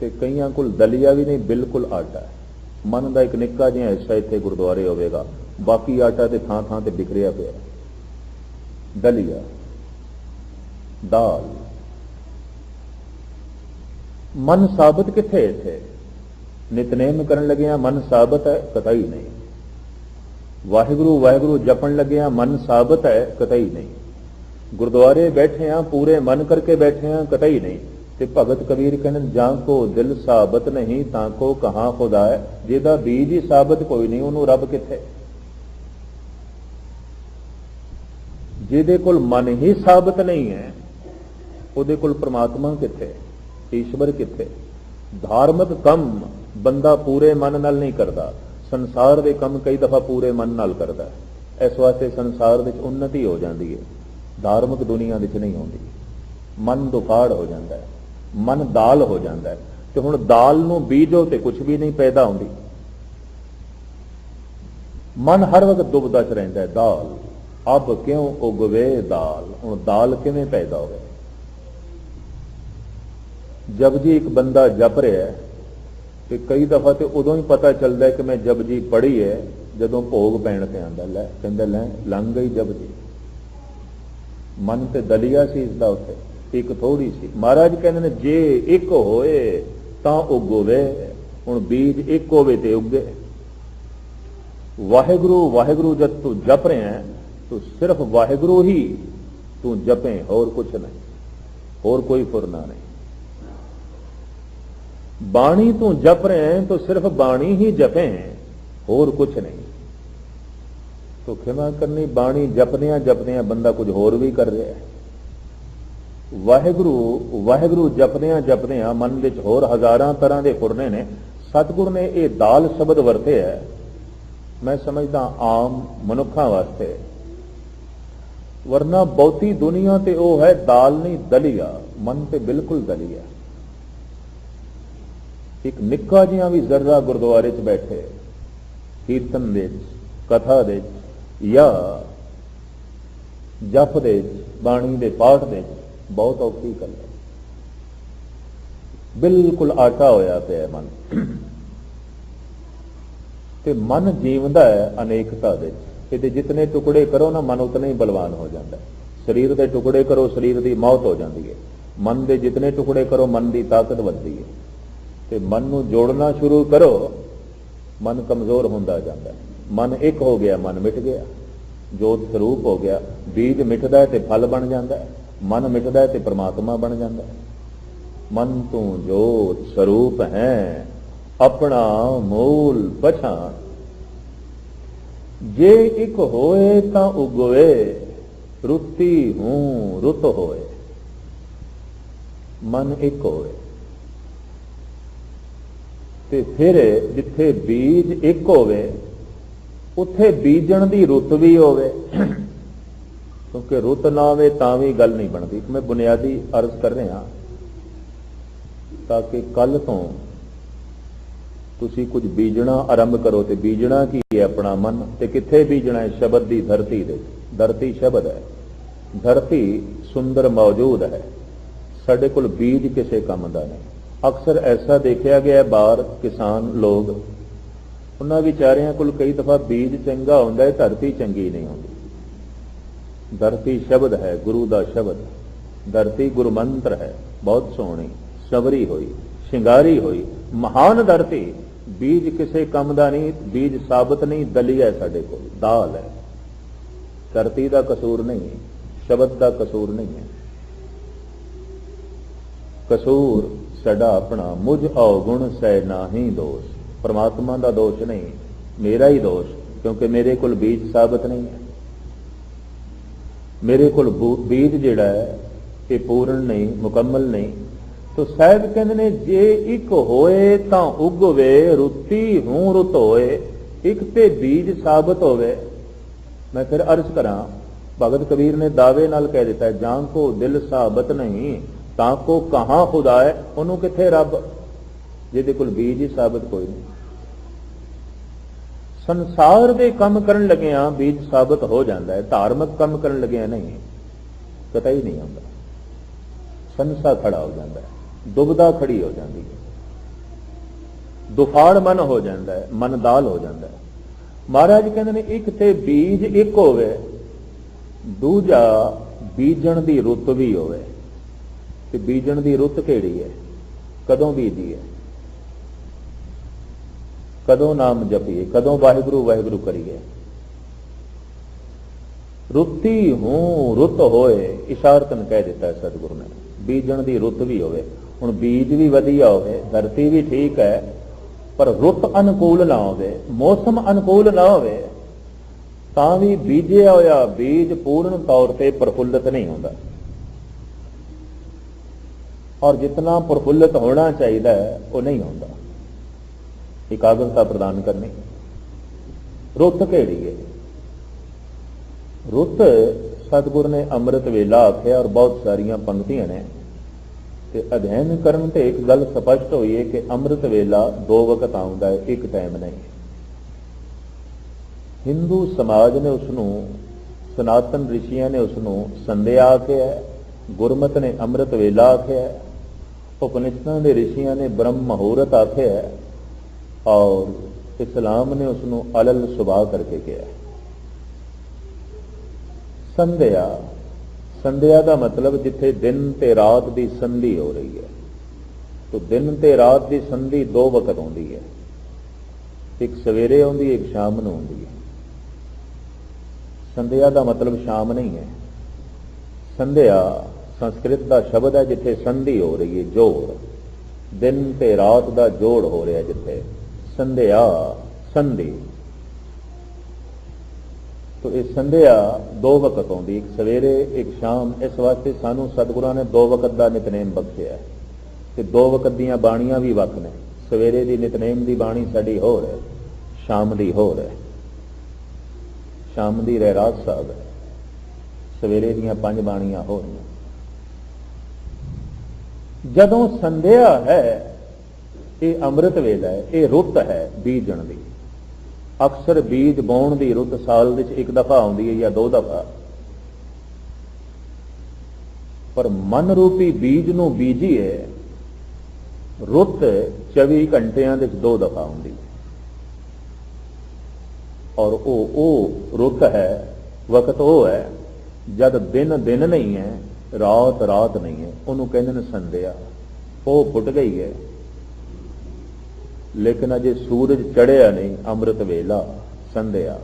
ਤੇ ਕਈਆਂ ਕੋਲ ਦਲੀਆ ਵੀ ਨਹੀਂ, ਬਿਲਕੁਲ ਆਟਾ ਮਨ ਦਾ ਇੱਕ ਨਿੱਕਾ ਜਿਹਾ ਹਿੱਸਾ ਇੱਥੇ ਗੁਰਦੁਆਰੇ ਹੋਵੇਗਾ। ਬਾਕੀ ਆਟਾ ਤੇ ਥਾਂ ਥਾਂ ਤੇ ਬਿਖਰਿਆ ਪਿਆ ਦਲੀਆ, ਦਾਲ। ਮਨ ਸਾਬਤ ਕਿੱਥੇ ਇੱਥੇ? ਨਿਤਨੇਮ ਕਰਨ ਲੱਗਿਆ ਮਨ ਸਾਬਤ ਹੈ, ਕਤਈ ਨਹੀਂ। ਵਾਹਿਗੁਰੂ ਵਾਹਿਗੁਰੂ ਜਪਣ ਲੱਗਿਆ ਮਨ ਸਾਬਤ ਹੈ, ਕਤਈ ਨਹੀਂ। ਗੁਰਦੁਆਰੇ ਬੈਠੇ ਆ, ਪੂਰੇ ਮਨ ਕਰਕੇ ਬੈਠੇ ਆ, ਕਤਈ ਨਹੀਂ। ਤੇ ਭਗਤ ਕਬੀਰ ਕਹਿੰਦੇ ਜਾਂ ਕੋ ਦਿਲ ਸਾਬਤ ਨਹੀਂ, ਤਾਂ ਕੋ ਕਹਾਂ ਖੁਦਾ ਹੈ? ਜਿਹਦਾ ਬੀਜ ਹੀ ਸਾਬਤ ਕੋਈ ਨਹੀਂ, ਉਹਨੂੰ ਰੱਬ ਕਿੱਥੇ? ਜਿਹਦੇ ਕੋਲ ਮਨ ਹੀ ਸਾਬਤ ਨਹੀਂ ਹੈ, ਉਹਦੇ ਕੋਲ ਪ੍ਰਮਾਤਮਾ ਕਿੱਥੇ? ਈਸ਼ਵਰ ਕਿੱਥੇ? ਧਾਰਮਿਕ ਕੰਮ ਬੰਦਾ ਪੂਰੇ ਮਨ ਨਾਲ ਨਹੀਂ ਕਰਦਾ। ਸੰਸਾਰ ਦੇ ਕੰਮ ਕਈ ਦਫਾ ਪੂਰੇ ਮਨ ਨਾਲ ਕਰਦਾ ਹੈ। ਇਸ ਵਾਸਤੇ ਸੰਸਾਰ ਵਿੱਚ ਉન્નਤੀ ਹੋ ਜਾਂਦੀ ਹੈ। ਧਾਰਮਿਕ ਦੁਨੀਆ ਵਿੱਚ ਨਹੀਂ ਹੁੰਦੀ ਮਨ ਦੁਫਾੜ ਹੋ ਜਾਂਦਾ ਹੈ। ਮਨ ਦਾਲ ਹੋ ਜਾਂਦਾ ਹੈ ਤੇ ਹੁਣ ਦਾਲ ਨੂੰ ਬੀਜੋ ਤੇ ਕੁਝ ਵੀ ਨਹੀਂ ਪੈਦਾ ਹੁੰਦੀ। ਮਨ ਹਰ ਵਕਤ ਦੁਬਦਾ ਚ ਰਹਿੰਦਾ ਹੈ, ਦਾਲ। ਅਬ ਕਿਉਂ ਉਗਵੇ ਦਾਲ? ਹੁਣ ਦਾਲ ਕਿਵੇਂ ਪੈਦਾ ਹੋਵੇ? ਜਪਜੀ ਇੱਕ ਬੰਦਾ ਜਪ ਰਿਹਾ ਹੈ ਤੇ ਕਈ ਦਫਾ ਤੇ ਉਦੋਂ ਹੀ ਪਤਾ ਚੱਲਦਾ ਕਿ ਮੈਂ ਜਪਜੀ ਪੜ੍ਹੀ ਹੈ, ਜਦੋਂ ਭੋਗ ਪੈਣ ਤੇ ਆਂਦਾ ਲੈ, ਕਹਿੰਦਾ, ਲੈ, ਲੰਘ ਗਈ ਜਪਜੀ ਮਨ ਤੇ ਦਲੀਆ ਸੀ ਇਸ ਦਾ ਉੱਤੇ। ਇੱਕ ਥੋੜੀ ਸੀ। ਮਹਾਰਾਜ ਕਹਿੰਦੇ ਨੇ, ਜੇ ਇੱਕ ਹੋਏ ਤਾਂ ਉਗੋਵੇ, ਹੁਣ ਬੀਜ ਇੱਕ ਹੋਵੇ ਤੇ ਉੱਗੇ। ਵਾਹਿਗੁਰੂ ਵਾਹਿਗੁਰੂ ਜਦ ਤੂੰ ਜਪ ਰਿਹਾ ਹੈ, ਤੂੰ ਸਿਰਫ ਵਾਹਿਗੁਰੂ ਹੀ ਤੂੰ ਜਪੇ, ਹੋਰ ਕੁਝ ਨਹੀਂ। ਹੋਰ ਕੋਈ ਫੁਰਨਾ ਨਹੀਂ। ਬਾਣੀ ਤੂੰ ਜਪ ਰਿਹਾ ਹੈ, ਤਾਂ ਸਿਰਫ ਬਾਣੀ ਹੀ ਜਪੇ, ਹੋਰ ਕੁਝ ਨਹੀਂ। ਤੋ ਖਿਮਾ ਕਰਨੀ, ਬਾਣੀ ਜਪਦਿਆਂ ਜਪਦਿਆਂ ਬੰਦਾ ਕੁਝ ਹੋਰ ਵੀ ਕਰ ਰਿਹਾ ਹੈ। ਵਾਹਿਗੁਰੂ ਵਾਹਿਗੁਰੂ ਜਪਦਿਆਂ ਜਪਦਿਆਂ ਮਨ ਵਿੱਚ ਹੋਰ ਹਜ਼ਾਰਾਂ ਤਰ੍ਹਾਂ ਦੇ ਫੁਰਨੇ ਨੇ। ਸਤਿਗੁਰ ਨੇ ਇਹ ਦਾਲ ਸ਼ਬਦ ਵਰਤੇ ਹੈ। ਮੈਂ ਸਮਝਦਾ ਆਮ ਮਨੁੱਖਾਂ ਵਾਸਤੇ। ਵਰਨਾ ਬਹੁਤੀ ਦੁਨੀਆ ਤੇ ਉਹ ਹੈ ਦਾਲ ਨਹੀਂ ਦਲੀਆ। ਮਨ ਤੇ ਬਿਲਕੁਲ ਦਲੀਆ। ਇੱਕ ਨਿੱਕਾ ਜਿਹਾ ਵੀ ਜ਼ਰਰਾ ਗੁਰਦੁਆਰੇ 'ਚ ਬੈਠੇ ਕੀਰਤਨ ਦੇ ਵਿੱਚ, ਕਥਾ ਦੇ ਵਿੱਚ ਜਾਂ ਜਪ ਦੇ ਬਾਣੀ ਦੇ ਪਾਠ ਦੇ ਵਿੱਚ ਬਹੁਤ ਔਖੀ ਗੱਲ ਹੈ। ਬਿਲਕੁਲ ਆਟਾ ਹੋਇਆ ਪਿਆ ਮਨ। ਤੇ ਮਨ ਜੀਵਦਾ ਹੈ ਅਨੇਕਤਾ ਦੇ ਵਿੱਚ। ਇਹਦੇ ਜਿਤਨੇ ਟੁਕੜੇ ਕਰੋ ਨਾ, ਮਨ ਉਤਨੇ ਹੀ ਬਲਵਾਨ ਹੋ ਜਾਂਦਾ ਹੈ। ਸਰੀਰ ਦੇ ਟੁਕੜੇ ਕਰੋ, ਸਰੀਰ ਦੀ ਮੌਤ ਹੋ ਜਾਂਦੀ ਹੈ। ਮਨ ਦੇ ਜਿਤਨੇ ਟੁਕੜੇ ਕਰੋ, ਮਨ ਦੀ ਤਾਕਤ ਵੱਧਦੀ ਹੈ। ਤੇ ਮਨ ਨੂੰ ਜੋੜਨਾ ਸ਼ੁਰੂ ਕਰੋ, ਮਨ ਕਮਜ਼ੋਰ ਹੁੰਦਾ ਜਾਂਦਾ ਮਨ ਇੱਕ ਹੋ ਗਿਆ, ਮਨ ਮਿਟ ਗਿਆ। ਜੋਤ ਸਰੂਪ ਹੋ ਗਿਆ। ਬੀਜ ਮਿਟਦਾ ਤੇ ਫਲ ਬਣ ਜਾਂਦਾ ਹੈ। ਮਨ ਮਿਟਦਾ ਤੇ ਪ੍ਰਮਾਤਮਾ ਬਣ ਜਾਂਦਾ ਮਨ ਤੂੰ ਜੋਤ ਸਰੂਪ ਹੈ, ਆਪਣਾ ਮੂਲ ਪਛਾਣ। ਜੇ ਇੱਕ ਹੋਏ ਤਾਂ ਉਗਵੇ ਰੁੱਤੀ ਹੂੰ ਰੁੱਤ ਹੋਏ। ਮਨ ਇੱਕ ਹੋਏ। ਤੇ ਫਿਰ ਜਿੱਥੇ ਬੀਜ ਇੱਕ ਹੋਵੇ, ਉੱਥੇ ਬੀਜਣ ਦੀ ਰੁੱਤ ਵੀ ਹੋਵੇ। ਕਿਉਂਕਿ ਰੁੱਤ ਨਾ ਹੋਵੇ ਤਾਂ ਵੀ ਗੱਲ ਨਹੀਂ ਬਣਦੀ। ਮੈਂ ਬੁਨਿਆਦੀ ਅਰਜ਼ ਕਰ ਰਿਹਾ ਤਾਂ ਕਿ ਕੱਲ ਤੋਂ ਤੁਸੀਂ ਕੁਝ ਬੀਜਣਾ ਆਰੰਭ ਕਰੋ ਤੇ ਬੀਜਣਾ ਕੀ ਹੈ ਆਪਣਾ ਮਨ ਤੇ ਕਿੱਥੇ ਬੀਜਣਾ ਹੈ? ਸ਼ਬਦ ਦੀ ਧਰਤੀ ਦੇ ਧਰਤੀ ਸ਼ਬਦ ਹੈ। ਧਰਤੀ ਸੁੰਦਰ ਮੌਜੂਦ ਹੈ। ਸਾਡੇ ਕੋਲ ਬੀਜ ਕਿਸੇ ਕੰਮ ਦਾ ਨਹੀਂ। ਅਕਸਰ ਐਸਾ ਦੇਖਿਆ ਗਿਆ ਬਾਹਰ ਕਿਸਾਨ ਲੋਕ, ਉਹਨਾਂ ਵਿਚਾਰਿਆਂ ਕੋਲ ਕਈ ਦਫਾ ਬੀਜ ਚੰਗਾ ਹੁੰਦਾ ਹੈ, ਧਰਤੀ ਚੰਗੀ ਨਹੀਂ ਹੁੰਦੀ। ਧਰਤੀ ਸ਼ਬਦ ਹੈ, ਗੁਰੂ ਦਾ ਸ਼ਬਦ। ਧਰਤੀ ਗੁਰਮੰਤਰ ਹੈ, ਬਹੁਤ ਸੋਹਣੀ ਸਬਰੀ ਹੋਈ, ਸ਼ਿੰਗਾਰੀ ਹੋਈ, ਮਹਾਨ ਧਰਤੀ। ਬੀਜ ਕਿਸੇ ਕੰਮ ਦਾ ਨਹੀਂ, ਬੀਜ ਸਾਬਤ ਨਹੀਂ, ਦਲੀ ਹੈ ਸਾਡੇ ਕੋਲ, ਦਾਲ ਹੈ। ਧਰਤੀ ਦਾ ਕਸੂਰ ਨਹੀਂ ਹੈ ਸ਼ਬਦ ਦਾ ਕਸੂਰ ਨਹੀਂ ਹੈ। ਕਸੂਰ ਸਾਡਾ ਆਪਣਾ, ਮੁਝ ਔਗੁਣ ਸੈ ਨਾਹੀ ਦੋਸ਼। ਪਰਮਾਤਮਾ ਦਾ ਦੋਸ਼ ਨਹੀਂ, ਮੇਰਾ ਹੀ ਦੋਸ਼, ਕਿਉਂਕਿ ਮੇਰੇ ਕੋਲ ਬੀਜ ਸਾਬਤ ਨਹੀਂ ਹੈ। ਮੇਰੇ ਕੋਲ ਬੀਜ ਜਿਹੜਾ ਹੈ ਇਹ ਪੂਰਨ ਨਹੀਂ, ਮੁਕੰਮਲ ਨਹੀਂ। ਤੋ ਸਾਹਿਬ ਕਹਿੰਦੇ ਨੇ, ਜੇ ਇੱਕ ਹੋਏ ਤਾਂ ਉਗਵੇ, ਰੁੱਤੀ ਹੂੰ ਰੁੱਤ ਹੋਏ, ਇੱਕ ਤੇ ਬੀਜ ਸਾਬਤ ਹੋਵੇ। ਮੈਂ ਫਿਰ ਅਰਜ਼ ਕਰਾਂ, ਭਗਤ ਕਬੀਰ ਨੇ ਦਾਅਵੇ ਨਾਲ ਕਹਿ ਦਿੱਤਾ ਜਾਂ ਕੋ ਦਿਲ ਸਾਬਤ ਨਹੀਂ, ਤਾਂ ਕੋ ਕਹਾਂ ਖੁਦਾ ਹੈ, ਉਹਨੂੰ ਕਿੱਥੇ ਰੱਬ? ਜਿਹਦੇ ਕੋਲ ਬੀਜ ਹੀ ਸਾਬਤ ਕੋਈ ਨਹੀਂ। ਸੰਸਾਰ ਦੇ ਕੰਮ ਕਰਨ ਲੱਗਿਆ ਬੀਜ ਸਾਬਤ ਹੋ ਜਾਂਦਾ ਹੈ, ਧਾਰਮਿਕ ਕੰਮ ਕਰਨ ਲੱਗਿਆ ਨਹੀਂ ਪਤਾ ਹੀ ਨਹੀਂ ਆਉਂਦਾ। ਸੰਸਾ ਖੜਾ ਹੋ ਜਾਂਦਾ ਹੈ, ਦੁਬਦਾ ਖੜੀ ਹੋ ਜਾਂਦੀ ਹੈ। ਦੁਫਾੜ ਮਨ ਹੋ ਜਾਂਦਾ ਹੈ, ਮਨ ਦਾਲ ਹੋ ਜਾਂਦਾ ਹੈ। ਮਹਾਰਾਜ ਕਹਿੰਦੇ ਨੇ, ਇੱਕ ਤੇ ਬੀਜ ਇੱਕ ਹੋਵੇ, ਦੂਜਾ ਬੀਜਣ ਦੀ ਰੁੱਤ ਵੀ ਹੋਵੇ। ਤੇ ਬੀਜਣ ਦੀ ਰੁੱਤ ਕਿਹੜੀ ਹੈ? ਕਦੋਂ ਬੀਜੀ ਹੈ? ਕਦੋਂ ਨਾਮ ਜਪੀਏ, ਕਦੋਂ ਵਾਹਿਗੁਰੂ ਵਾਹਿਗੁਰੂ ਕਰੀਏ। ਰੁੱਤੀ ਹੂੰ, ਰੁੱਤ ਹੋਏ, ਇਸ਼ਾਰਤਨ ਕਹਿ ਦਿੱਤਾ ਹੈ ਸਤਿਗੁਰੂ ਨੇ। ਬੀਜਣ ਦੀ ਰੁੱਤ ਵੀ ਹੋਵੇ, ਹੁਣ ਬੀਜ ਵੀ ਵਧੀਆ ਹੋਵੇ, ਧਰਤੀ ਵੀ ਠੀਕ ਹੈ, ਪਰ ਰੁੱਤ ਅਨੁਕੂਲ ਨਾ ਹੋਵੇ, ਮੌਸਮ ਅਨੁਕੂਲ ਨਾ ਹੋਵੇ, ਤਾਂ ਵੀ ਬੀਜਿਆ ਹੋਇਆ ਬੀਜ ਪੂਰਨ ਤੌਰ ਤੇ ਪ੍ਰਫੁੱਲਤ ਨਹੀਂ ਹੁੰਦਾ। ਔਰ ਜਿਤਨਾ ਪ੍ਰਫੁੱਲਤ ਹੋਣਾ ਚਾਹੀਦਾ ਹੈ, ਉਹ ਨਹੀਂ ਹੁੰਦਾ। ਇਕਾਗਰਤਾ ਪ੍ਰਦਾਨ ਕਰਨੀ। ਰੁੱਤ ਕਿਹੜੀ ਹੈ? ਰੁੱਤ ਸਤਿਗੁਰ ਨੇ ਅੰਮ੍ਰਿਤ ਵੇਲਾ ਆਖਿਆ ਔਰ ਬਹੁਤ ਸਾਰੀਆਂ ਪੰਕਤੀਆਂ ਨੇ। ਤੇ ਅਧਿਐਨ ਕਰਨ ਤੇ ਇੱਕ ਗੱਲ ਸਪਸ਼ਟ ਹੋਈ ਹੈ ਕਿ ਅੰਮ੍ਰਿਤ ਵੇਲਾ ਦੋ ਵਕਤ ਆਉਂਦਾ ਹੈ ਇੱਕ ਟਾਈਮ ਨਹੀਂ। ਹਿੰਦੂ ਸਮਾਜ ਨੇ ਉਸ ਨੂੰ ਸਨਾਤਨ ਰਿਸ਼ੀਆਂ ਨੇ ਉਸ ਨੂੰ ਸੰਧਿਆ ਆਖਿਆ ਹੈ, ਗੁਰਮਤ ਨੇ ਅੰਮ੍ਰਿਤ ਵੇਲਾ ਆਖਿਆ ਹੈ, ਉਪਨਿਸ਼ਦਾਂ ਦੇ ਰਿਸ਼ੀਆਂ ਨੇ ਬ੍ਰਹਮ ਮਹੂਰਤ ਆਖਿਆ ਹੈ ਔਰ ਇਸਲਾਮ ਨੇ ਉਸ ਨੂੰ ਅਲਲ ਸੁਭਾ ਕਰਕੇ ਕਿਹਾ। ਸੰਧਿਆ। ਸੰਧਿਆ ਦਾ ਮਤਲਬ ਜਿੱਥੇ ਦਿਨ ਤੇ ਰਾਤ ਦੀ ਸੰਧੀ ਹੋ ਰਹੀ ਹੈ। ਤੋ ਦਿਨ ਤੇ ਰਾਤ ਦੀ ਸੰਧੀ ਦੋ ਵਕਤ ਹੁੰਦੀ ਹੈ। ਇੱਕ ਸਵੇਰੇ ਆਉਂਦੀ ਹੈ, ਇੱਕ ਸ਼ਾਮ ਨੂੰ ਆਉਂਦੀ ਹੈ। ਸੰਧਿਆ ਦਾ ਮਤਲਬ ਸ਼ਾਮ ਨਹੀਂ ਹੈ। ਸੰਧਿਆ ਸੰਸਕ੍ਰਿਤ ਦਾ ਸ਼ਬਦ ਹੈ ਜਿੱਥੇ ਸੰਧੀ ਹੋ ਰਹੀ ਹੈ, ਜੋੜ। ਦਿਨ ਤੇ ਰਾਤ ਦਾ ਜੋੜ ਹੋ ਰਿਹਾ ਜਿੱਥੇ। ਸੰਧਿਆ, ਸੰਧੀ। ਤੋ ਇਹ ਸੰਧਿਆ ਦੋ ਵਕਤ ਆਉਂਦੀ, ਇੱਕ ਸਵੇਰੇ, ਇੱਕ ਸ਼ਾਮ। ਇਸ ਵਾਸਤੇ ਸਾਨੂੰ ਸਤਿਗੁਰਾਂ ਨੇ ਦੋ ਵਕਤ ਦਾ ਨਿਤਨੇਮ ਬਖਸ਼ਿਆ। ਤੇ ਦੋ ਵਕਤ ਦੀਆਂ ਬਾਣੀਆਂ ਵੀ ਵੱਖ ਨੇ। ਸਵੇਰੇ ਦੀ ਨਿਤਨੇਮ ਦੀ ਬਾਣੀ ਸਾਡੀ ਹੋਰ ਹੈ, ਸ਼ਾਮ ਦੀ ਹੋਰ ਹੈ। ਸ਼ਾਮ ਦੀ ਰਹਿਰਾਤ ਸਾਹਿਬ ਹੈ। ਸਵੇਰੇ ਦੀਆਂ ਪੰਜ ਬਾਣੀਆਂ ਹੋਰ ਨੇ। ਜਦੋਂ ਸੰਧਿਆ ਹੈ ਇਹ ਅੰਮ੍ਰਿਤ ਵੇਲਾ ਹੈ, ਇਹ ਰੁੱਤ ਹੈ ਬੀਜਣ ਦੀ। ਅਕਸਰ ਬੀਜ ਬੋਣ ਦੀ ਰੁੱਤ ਸਾਲ ਵਿੱਚ ਇੱਕ ਦਫਾ ਆਉਂਦੀ ਹੈ ਜਾਂ ਦੋ ਦਫਾ। ਪਰ ਮਨ ਰੂਪੀ ਬੀਜ ਨੂੰ ਬੀਜੀਏ, ਰੁੱਤ 24 ਘੰਟਿਆਂ ਵਿੱਚ ਦੋ ਦਫਾ ਆਉਂਦੀ ਹੈ। ਔਰ ਉਹ ਉਹ ਰੁੱਤ ਹੈ, ਵਕਤ ਉਹ ਹੈ, ਜਦ ਦਿਨ ਦਿਨ ਨਹੀਂ ਹੈ, ਰਾਤ ਰਾਤ ਨਹੀਂ ਹੈ, ਉਹਨੂੰ ਕਹਿੰਦੇ ਨੇ ਸੰਧਿਆ। ਉਹ ਫੁੱਟ ਗਈ ਹੈ। ਲੇਕਿਨ ਅਜੇ ਸੂਰਜ ਚੜਿਆ ਨਹੀਂ, ਅੰਮ੍ਰਿਤ ਵੇਲਾ, ਸੰਧਿਆ।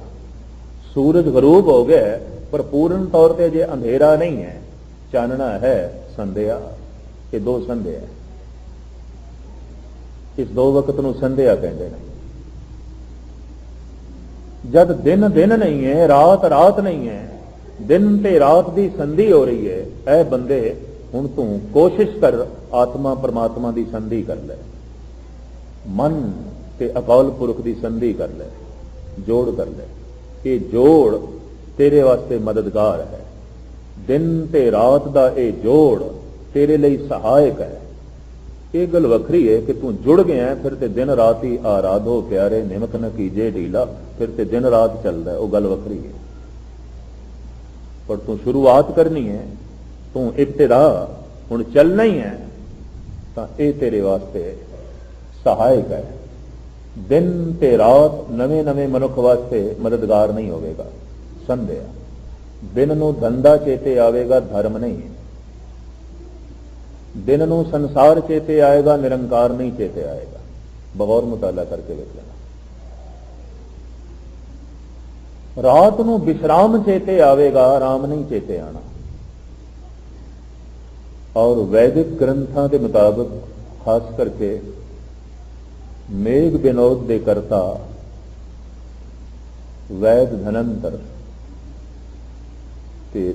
ਸੂਰਜ ਗਰੂਬ ਹੋ ਗਿਆ, ਪਰ ਪੂਰਨ ਤੌਰ ਤੇ ਅਜੇ ਅੰਧੇਰਾ ਨਹੀਂ ਹੈ। ਚਾਨਣਾ ਹੈ ਸੰਧਿਆ, ਇਹ ਦੋ ਸੰਧਿਆ ਇਸ ਦੋ ਵਕਤ ਨੂੰ ਸੰਧਿਆ ਕਹਿੰਦੇ ਨੇ। ਜਦ ਦਿਨ ਦਿਨ ਨਹੀਂ ਹੈ, ਰਾਤ ਰਾਤ ਨਹੀਂ ਹੈ, ਦਿਨ ਤੇ ਰਾਤ ਦੀ ਸੰਧੀ ਹੋ ਰਹੀ ਹੈ ਐ ਬੰਦੇ ਹੁਣ ਤੂੰ ਕੋਸ਼ਿਸ਼ ਕਰ ਆਤਮਾ ਪਰਮਾਤਮਾ ਦੀ ਸੰਧੀ ਕਰ ਲੈ। ਮਨ ਤੇ ਅਕਾਲ ਪੁਰਖ ਦੀ ਸੰਧੀ ਕਰ ਲੈ, ਜੋੜ ਕਰ ਲੈ। ਇਹ ਜੋੜ ਤੇਰੇ ਵਾਸਤੇ ਮਦਦਗਾਰ ਹੈ। ਦਿਨ ਤੇ ਰਾਤ ਦਾ ਇਹ ਜੋੜ ਤੇਰੇ ਲਈ ਸਹਾਇਕ ਹੈ। ਇਹ ਗੱਲ ਵੱਖਰੀ ਹੈ ਕਿ ਤੂੰ ਜੁੜ ਗਿਆ ਫਿਰ ਤੇ ਦਿਨ ਰਾਤ ਹੀ ਆਰਾਧੋ ਪਿਆਰੇ, ਨਿਮਕ ਨ ਕੀਜੇ ਢੀਲਾ, ਫਿਰ ਤੇ ਦਿਨ ਰਾਤ ਚੱਲਦਾ ਉਹ ਗੱਲ ਵੱਖਰੀ ਹੈ। ਪਰ ਤੂੰ ਸ਼ੁਰੂਆਤ ਕਰਨੀ ਹੈ, ਤੂੰ ਇਬਤਦਾ, ਹੁਣ ਚੱਲਣਾ ਹੀ ਹੈ, ਤਾਂ ਇਹ ਤੇਰੇ ਵਾਸਤੇ ਸਹਾਇਕ ਹੈ। ਦਿਨ ਤੇ ਰਾਤ ਨਵੇਂ ਨਵੇਂ ਮਨੁੱਖ ਵਾਸਤੇ ਮਦਦਗਾਰ ਨਹੀਂ ਹੋਵੇਗਾ। ਸੰਧਿਆ ਦਿਨ ਨੂੰ ਧੰਦਾ ਚੇਤੇ ਆਵੇਗਾ, ਧਰਮ ਨਹੀਂ ਦਿਨ ਨੂੰ ਸੰਸਾਰ ਚੇਤੇ ਆਏਗਾ, ਨਿਰੰਕਾਰ ਨਹੀਂ ਚੇਤੇ ਆਏਗਾ। ਬਗੌਰ ਮੁਤਾਲਾ ਕਰਕੇ ਵੇਖ ਲੈਣਾ। ਰਾਤ ਨੂੰ ਵਿਸ਼ਰਾਮ ਚੇਤੇ ਆਵੇਗਾ, ਆਰਾਮ ਨਹੀਂ ਚੇਤੇ ਆਣਾ। ਔਰ ਵੈਦਿਕ ਗ੍ਰੰਥਾਂ ਦੇ ਮੁਤਾਬਕ, ਖਾਸ ਕਰਕੇ ਮੇਘ ਬਿਨੋਦ ਦੇ ਕਰਤਾ, ਵੈਦ ਧਨੰਤਰ। ਤੇ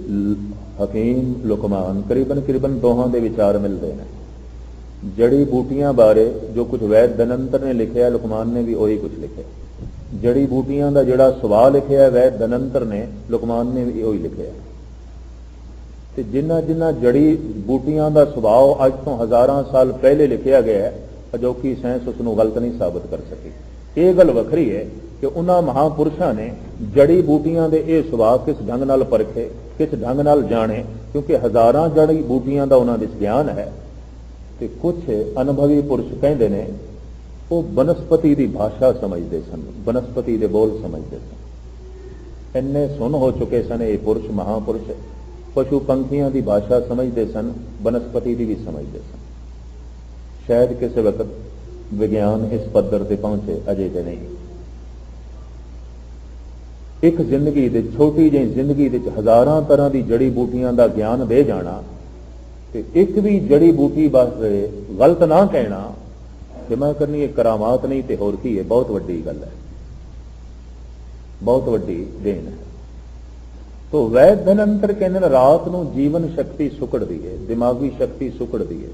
ਹਕੀਮ, ਲੁਕਮਾਨ ਕਰੀਬਨ ਕਰੀਬਨ ਦੋਹਾਂ ਦੇ ਵਿਚਾਰ ਮਿਲਦੇ ਨੇ। ਜੜੀ ਬੂਟੀਆਂ ਬਾਰੇ ਜੋ ਕੁਝ ਵੈਦ ਧਨੰਤਰ ਨੇ ਲਿਖਿਆ, ਲੁਕਮਾਨ ਨੇ ਵੀ ਉਹੀ ਕੁਝ ਲਿਖਿਆ। ਜੜੀ ਬੂਟੀਆਂ ਦਾ ਜਿਹੜਾ ਸਵਾਲ ਲਿਖਿਆ, ਵੈਦ ਧਨੰਤਰ ਨੇ, ਲੁਕਮਾਨ ਨੇ ਵੀ ਉਹੀ ਲਿਖਿਆ। ਤੇ ਜਿਨ੍ਹਾਂ ਜਿਨ੍ਹਾਂ ਜੜੀ ਬੂਟੀਆਂ ਦਾ ਸੁਭਾਅ ਅੱਜ ਤੋਂ ਹਜ਼ਾਰਾਂ ਸਾਲ ਪਹਿਲੇ ਲਿਖਿਆ ਗਿਆ ਹੈ ਅਜੋਕੀ ਸਾਇੰਸ ਉਸ ਨੂੰ ਗਲਤ ਨਹੀਂ ਸਾਬਤ ਕਰ ਸਕੀ। ਇਹ ਗੱਲ ਵੱਖਰੀ ਹੈ ਕਿ ਉਹਨਾਂ ਮਹਾਪੁਰਸ਼ਾਂ ਨੇ ਜੜੀ ਬੂਟੀਆਂ ਦੇ ਇਹ ਸੁਭਾਅ ਕਿਸ ਢੰਗ ਨਾਲ ਪਰਖੇ, ਕਿਸ ਢੰਗ ਨਾਲ ਜਾਣੇ, ਕਿਉਂਕਿ ਹਜ਼ਾਰਾਂ ਜੜੀ ਬੂਟੀਆਂ ਦਾ ਉਹਨਾਂ ਵਿੱਚ ਗਿਆਨ ਹੈ ਤੇ ਕੁਝ ਅਨੁਭਵੀ ਪੁਰਸ਼ ਕਹਿੰਦੇ ਨੇ, ਉਹ ਬਨਸਪਤੀ ਦੀ ਭਾਸ਼ਾ ਸਮਝਦੇ ਸਨ, ਬਨਸਪਤੀ ਦੇ ਬੋਲ ਸਮਝਦੇ ਸਨ। ਇੰਨੇ ਸੁਣ ਹੋ ਚੁੱਕੇ ਸਨ ਇਹ ਪੁਰਸ਼ ਮਹਾਪੁਰਸ਼ ਪਸ਼ੂ ਪੰਖੀਆਂ ਦੀ ਭਾਸ਼ਾ ਸਮਝਦੇ ਸਨ, ਬਨਸਪਤੀ ਦੀ ਵੀ ਸਮਝਦੇ ਸਨ। ਸ਼ਾਇਦ ਕਿਸੇ ਵਕਤ ਵਿਗਿਆਨ ਇਸ ਪੱਧਰ ਤੇ ਪਹੁੰਚੇ, ਅਜੇ ਤੇ ਨਹੀਂ। ਇੱਕ ਜ਼ਿੰਦਗੀ ਦੇ, ਛੋਟੀ ਜਿਹੀ ਜ਼ਿੰਦਗੀ ਦੇ ਵਿੱਚ ਹਜ਼ਾਰਾਂ ਤਰ੍ਹਾਂ ਦੀ ਜੜੀ ਬੂਟੀਆਂ ਦਾ ਗਿਆਨ ਦੇ ਜਾਣਾ ਤੇ ਇੱਕ ਵੀ ਜੜੀ ਬੂਟੀ ਵਾਸਤੇ ਗਲਤ ਨਾ ਕਹਿਣਾ ਕਿ ਮੈਂ ਕਰਨੀ ਇਹ ਕਰਾਮਾਤ ਨਹੀਂ ਤੇ ਹੋਰ ਕੀ ਹੈ, ਬਹੁਤ ਵੱਡੀ ਗੱਲ ਹੈ। ਬਹੁਤ ਵੱਡੀ ਦੇਣ ਹੈ। ਤੋ ਵੈਦ ਧਨੰਤਰ ਕਹਿੰਦੇ ਨੇ, ਰਾਤ ਨੂੰ ਜੀਵਨ ਸ਼ਕਤੀ ਸੁਕੜਦੀ ਹੈ, ਦਿਮਾਗੀ ਸ਼ਕਤੀ ਸੁਕੜਦੀ ਹੈ।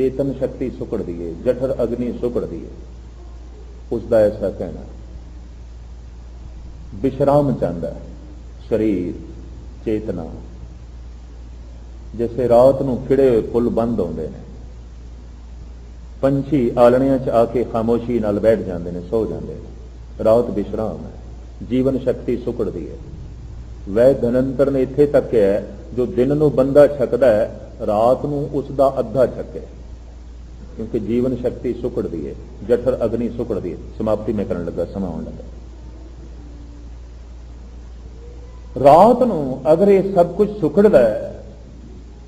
ਚੇਤਨ ਸ਼ਕਤੀ ਸੁਕੜਦੀ ਹੈ ਜਠਰ ਅਗਨੀ ਸੁਕੜਦੀ ਹੈ ਉਸ ਦਾ ਐਸਾ ਕਹਿਣਾ, ਵਿਸ਼ਰਾਮ ਚਾਹੁੰਦਾ ਸਰੀਰ ਚੇਤਨਾ। ਜਿਵੇਂ ਰਾਤ ਨੂੰ ਖਿੜੇ ਹੋਏ ਫੁੱਲ ਬੰਦ ਆਉਂਦੇ ਨੇ, ਪੰਛੀ ਆਲਣਿਆਂ 'ਚ ਆ ਕੇ ਖਾਮੋਸ਼ੀ ਨਾਲ ਬੈਠ ਜਾਂਦੇ ਨੇ, ਸੋ ਜਾਂਦੇ ਨੇ। ਰਾਤ ਵਿਸ਼ਰਾਮ ਹੈ, ਜੀਵਨ ਸ਼ਕਤੀ ਸੁਕੜਦੀ ਹੈ। ਵੈ ਧਨੰਤਰ ਨੇ ਇੱਥੇ ਤੱਕ ਹੈ, ਜੋ ਦਿਨ ਨੂੰ ਬੰਦਾ ਛਕਦਾ ਹੈ, ਰਾਤ ਨੂੰ ਉਸ ਦਾ ਅੱਧਾ ਛਕੇ। ਕਿਉਂਕਿ ਜੀਵਨ ਸ਼ਕਤੀ ਸੁਕੜਦੀ ਹੈ ਜਠਰ ਅਗਨੀ ਸੁਕੜਦੀ ਹੈ ਸਮਾਪਤੀ ਮੈਂ ਕਰਨ ਲੱਗਾ, ਸਮਾਂ ਲੱਗਾ। ਰਾਤ ਨੂੰ ਅਗਰ ਇਹ ਸਭ ਕੁਝ ਸੁਕੜਦਾ ਹੈ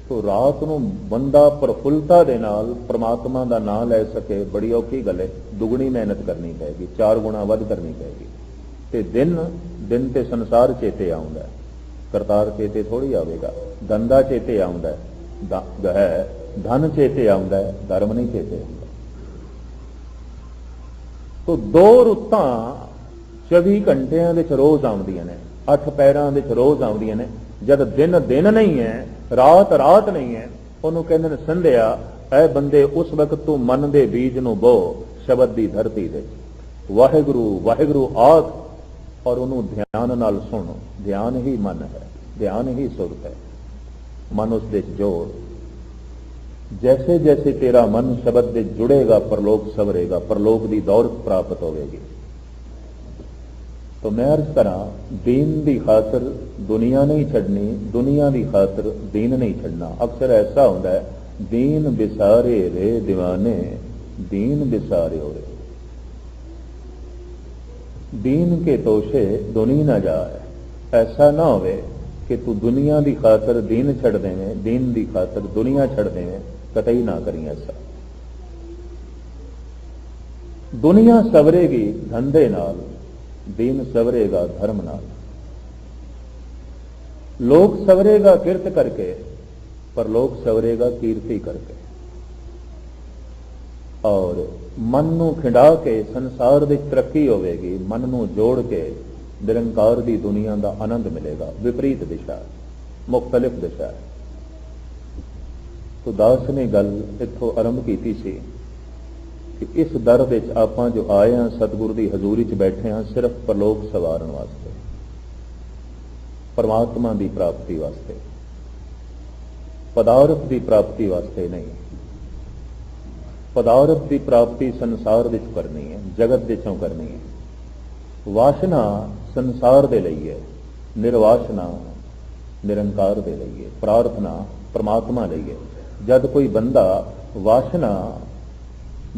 ਸੋ ਰਾਤ ਨੂੰ ਬੰਦਾ ਪ੍ਰਫੁੱਲਤਾ ਦੇ ਨਾਲ ਪ੍ਰਮਾਤਮਾ ਦਾ ਨਾਮ ਲੈ ਸਕੇ, ਬੜੀ ਔਖੀ ਗੱਲ ਹੈ ਦੁਗਣੀ ਮਿਹਨਤ ਕਰਨੀ ਪਏਗੀ, ਚਾਰ ਗੁਣਾ ਵੱਧ ਕਰਨੀ ਪਏਗੀ। ਤੇ ਦਿਨ ਦਿਨ ਤੇ ਸੰਸਾਰ ਚੇਤੇ ਆਉਂਦਾ ਕਰਤਾਰ ਚੇਤੇ ਥੋੜੀ ਆਵੇਗਾ ਦੰਦਾ ਚੇਤੇ ਆਉਂਦਾ ਹੈ। ਧਨ ਚੇਤੇ ਆਉਂਦਾ ਹੈ, ਧਰਮ ਨਹੀਂ ਚੇਤੇ ਆਉਂਦਾ ਤੋ ਦੋ ਰੁੱਤਾਂ 24 ਘੰਟਿਆਂ ਦੇ ਚ ਰੋਜ਼ ਆਉਂਦੀਆਂ ਨੇ ਅੱਠ ਪੈਰਾਂ ਦੇ ਚ ਰੋਜ਼ ਆਉਂਦੀਆਂ ਨੇ ਜਦ ਦਿਨ ਦਿਨ ਨਹੀਂ ਹੈ ਰਾਤ ਰਾਤ ਨਹੀਂ ਹੈ ਉਹਨੂੰ ਕਹਿੰਦੇ ਨੇ ਸੰਧਿਆ ਐ ਬੰਦੇ ਉਸ ਵਕਤ ਤੂੰ ਮਨ ਦੇ ਬੀਜ ਨੂੰ ਬੋ ਸ਼ਬਦ ਦੀ ਧਰਤੀ ਦੇ ਵਾਹਿਗੁਰੂ ਵਾਹਿਗੁਰੂ ਆਖ ਔਰ ਉਹਨੂੰ ਧਿਆਨ ਨਾਲ ਸੁਣੋ ਧਿਆਨ ਹੀ ਮਨ ਹੈ ਧਿਆਨ ਹੀ ਸੁਰਤ ਹੈ ਮਨ ਉਸ ਦੇ 'ਚ ਜੋੜ ਜੈਸੇ ਜੈਸੇ ਤੇਰਾ ਮਨ ਸ਼ਬਦ ਦੇ ਜੁੜੇਗਾ ਪਰਲੋਕ ਸਵਰੇਗਾ ਪਰਲੋਕ ਦੀ ਦੌਲਤ ਪ੍ਰਾਪਤ ਹੋਵੇਗੀ ਤੋ ਮੈਂ ਅਰਜ਼ ਕਰਾਂ ਦੀਨ ਦੀ ਖਾਤਰ ਦੁਨੀਆ ਨਹੀਂ ਛੱਡਣੀ ਦੁਨੀਆ ਦੀ ਖਾਤਰ ਦੀਨ ਨਹੀਂ ਛੱਡਣਾ ਅਕਸਰ ਐਸਾ ਹੁੰਦਾ ਹੈ ਦੀਨ ਬਿਸਾਰੇ ਰੇ دیਵਾਨੇ ਦੀਨ ਬਿਸਾਰੇ ਹੋਰੇ ਦੀਨ ਕੇ ਤੋਸ਼ੇ ਦੁਨੀ ਨਾ ਜਾਏ ਐਸਾ ਨਾ ਹੋਵੇ ਕਿ ਤੂੰ ਦੁਨੀਆ ਦੀ ਖਾਤਰ ਦੀਨ ਛੱਡ ਦੇਵੇਂ ਦੀਨ ਦੀ ਖਾਤਰ ਦੁਨੀਆ ਛੱਡ ਦੇਵੇਂ ਕਤਈ ਨਾ ਕਰੀ ਐਸਾ ਦੁਨੀਆ ਸਵਰੇਗੀ ਧੰਦੇ ਨਾਲ, ਦੀਨ ਸਵਰੇਗਾ ਧਰਮ ਨਾਲ। ਲੋਕ ਸਵਰੇਗਾ ਕਿਰਤ ਕਰਕੇ, ਪਰ ਲੋਕ ਸਵਰੇਗਾ ਕੀਰਤੀ ਕਰਕੇ। ਔਰ ਮਨ ਨੂੰ ਖਿੰਡਾ ਕੇ ਸੰਸਾਰ ਦੀ ਤਰੱਕੀ ਹੋਵੇਗੀ, ਮਨ ਨੂੰ ਜੋੜ ਕੇ ਨਿਰੰਕਾਰ ਦੀ ਦੁਨੀਆ ਦਾ ਆਨੰਦ ਮਿਲੇਗਾ, ਵਿਪਰੀਤ ਦਿਸ਼ਾ ਮੁxtਲਿਫ ਦਿਸ਼ਾ। ਹੈ ਤੋ ਦਾਸ ਨੇ ਗੱਲ ਇੱਥੋਂ ਆਰੰਭ ਕੀਤੀ ਸੀ ਕਿ ਇਸ ਦਰ ਵਿੱਚ ਆਪਾਂ ਜੋ ਆਏ ਹਾਂ ਸਤਿਗੁਰੂ ਦੀ ਹਜ਼ੂਰੀ 'ਚ ਬੈਠੇ ਹਾਂ ਸਿਰਫ ਪਰਲੋਕ ਸਵਾਰਨ ਵਾਸਤੇ, ਪਰਮਾਤਮਾ ਦੀ ਪ੍ਰਾਪਤੀ ਵਾਸਤੇ, ਪਦਾਰਥ ਦੀ ਪ੍ਰਾਪਤੀ ਵਾਸਤੇ ਨਹੀਂ। ਪਦਾਰਥ ਦੀ ਪ੍ਰਾਪਤੀ ਸੰਸਾਰ ਵਿੱਚ ਕਰਨੀ ਹੈ, ਜਗਤ ਵਿੱਚੋਂ ਕਰਨੀ ਹੈ। ਵਾਸ਼ਨਾ ਸੰਸਾਰ ਦੇ ਲਈ ਹੈ, ਨਿਰਵਾਸ਼ਨਾ ਨਿਰੰਕਾਰ ਦੇ ਲਈ ਹੈ, ਪ੍ਰਾਰਥਨਾ ਪ੍ਰਮਾਤਮਾ ਲਈ ਹੈ। ਜਦ ਕੋਈ ਬੰਦਾ ਵਾਸ਼ਨਾ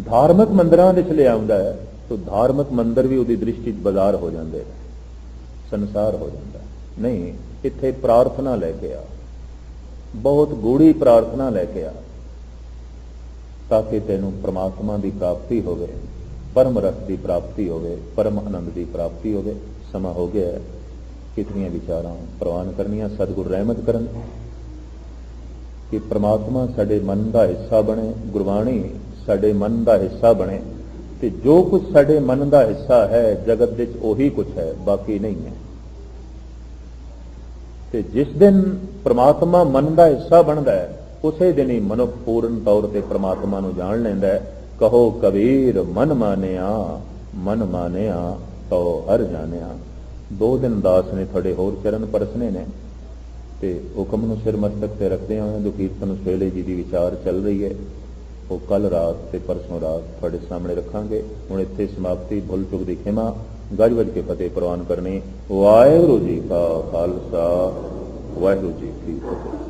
ਧਾਰਮਿਕ ਮੰਦਰਾਂ ਵਿੱਚ ਲਿਆਉਂਦਾ ਹੈ, ਤਾਂ ਧਾਰਮਿਕ ਮੰਦਰ ਵੀ ਉਹਦੀ ਦ੍ਰਿਸ਼ਟੀ 'ਚ ਬਾਜ਼ਾਰ ਹੋ ਜਾਂਦੇ ਨੇ, ਸੰਸਾਰ ਹੋ ਜਾਂਦਾ ਨਹੀਂ, ਇੱਥੇ ਪ੍ਰਾਰਥਨਾ ਲੈ ਕੇ ਆ, ਬਹੁਤ ਗੂੜੀ ਪ੍ਰਾਰਥਨਾ ਲੈ ਕੇ ਆ, ਤਾਂ ਕਿ ਤੈਨੂੰ ਪ੍ਰਮਾਤਮਾ ਦੀ ਪ੍ਰਾਪਤੀ ਹੋਵੇ, ਪਰਮ ਰਸ ਦੀ ਪ੍ਰਾਪਤੀ ਹੋਵੇ, ਪਰਮ ਆਨੰਦ ਦੀ ਪ੍ਰਾਪਤੀ ਹੋਵੇ। ਸਮਾਂ ਹੋ ਗਿਆ ਹੈ, ਕਿਤਨੀਆਂ ਵਿਚਾਰਾਂ ਪ੍ਰਵਾਨ ਕਰਨੀਆਂ, ਸਤਿਗੁਰ ਰਹਿਮਤ ਕਰਨ। ਕਿ ਪ੍ਰਮਾਤਮਾ ਸਾਡੇ ਮਨ ਦਾ ਹਿੱਸਾ ਬਣੇ, ਗੁਰਬਾਣੀ ਸਾਡੇ ਮਨ ਦਾ ਹਿੱਸਾ ਬਣੇ ਤੇ ਜੋ ਕੁਝ ਸਾਡੇ ਮਨ ਦਾ ਹਿੱਸਾ ਹੈ, ਜਗਤ ਵਿੱਚ ਉਹੀ ਕੁਝ ਹੈ, ਬਾਕੀ ਨਹੀਂ ਹੈ। ਤੇ ਜਿਸ ਦਿਨ ਪ੍ਰਮਾਤਮਾ ਮਨ ਦਾ ਹਿੱਸਾ ਬਣਦਾ ਹੈ, ਉਸੇ ਦਿਨ ਹੀ ਮਨੁੱਖ ਪੂਰਨ ਤੌਰ ਤੇ ਪ੍ਰਮਾਤਮਾ ਨੂੰ ਜਾਣ ਲੈਂਦਾ ਹੈ, ਕਹੋ ਕਬੀਰ, ਮਨ ਮਾਨਿਆ ਮਨ ਮਾਨਿਆ ਕਹੋ ਹਰ ਜਾਣਿਆ। ਦੋ ਦਿਨ ਦਾਸ ਨੇ ਤੁਹਾਡੇ ਹੋਰ ਚਰਨ ਪਰਸਨੇ ਨੇ। ਤੇ ਹੁਕਮ ਨੂੰ ਸਿਰ ਮਸਤਕ ਤੇ ਰੱਖਦੇ ਹੋਏ ਜੋ ਕੀਰਤਨ ਸਵੇਲੇ ਜੀ ਦੀ ਵਿਚਾਰ ਚੱਲ ਰਹੀ ਹੈ, ਉਹ ਕੱਲ ਰਾਤ ਤੇ ਪਰਸੋਂ ਰਾਤ ਤੁਹਾਡੇ ਸਾਹਮਣੇ ਰੱਖਾਂਗੇ। ਹੁਣ ਇੱਥੇ ਸਮਾਪਤੀ ਭੁੱਲ ਚੁੱਕ ਦੀ ਖਿਮਾ, ਗੱਜ ਵੱਜ ਕੇ ਫਤਿਹ ਪ੍ਰਵਾਨ ਕਰਨੀ। ਵਾਹਿਗੁਰੂ ਜੀ ਕਾ ਖਾਲਸਾ, ਵਾਹਿਗੁਰੂ ਜੀ ਕੀ ਫਤਿਹ।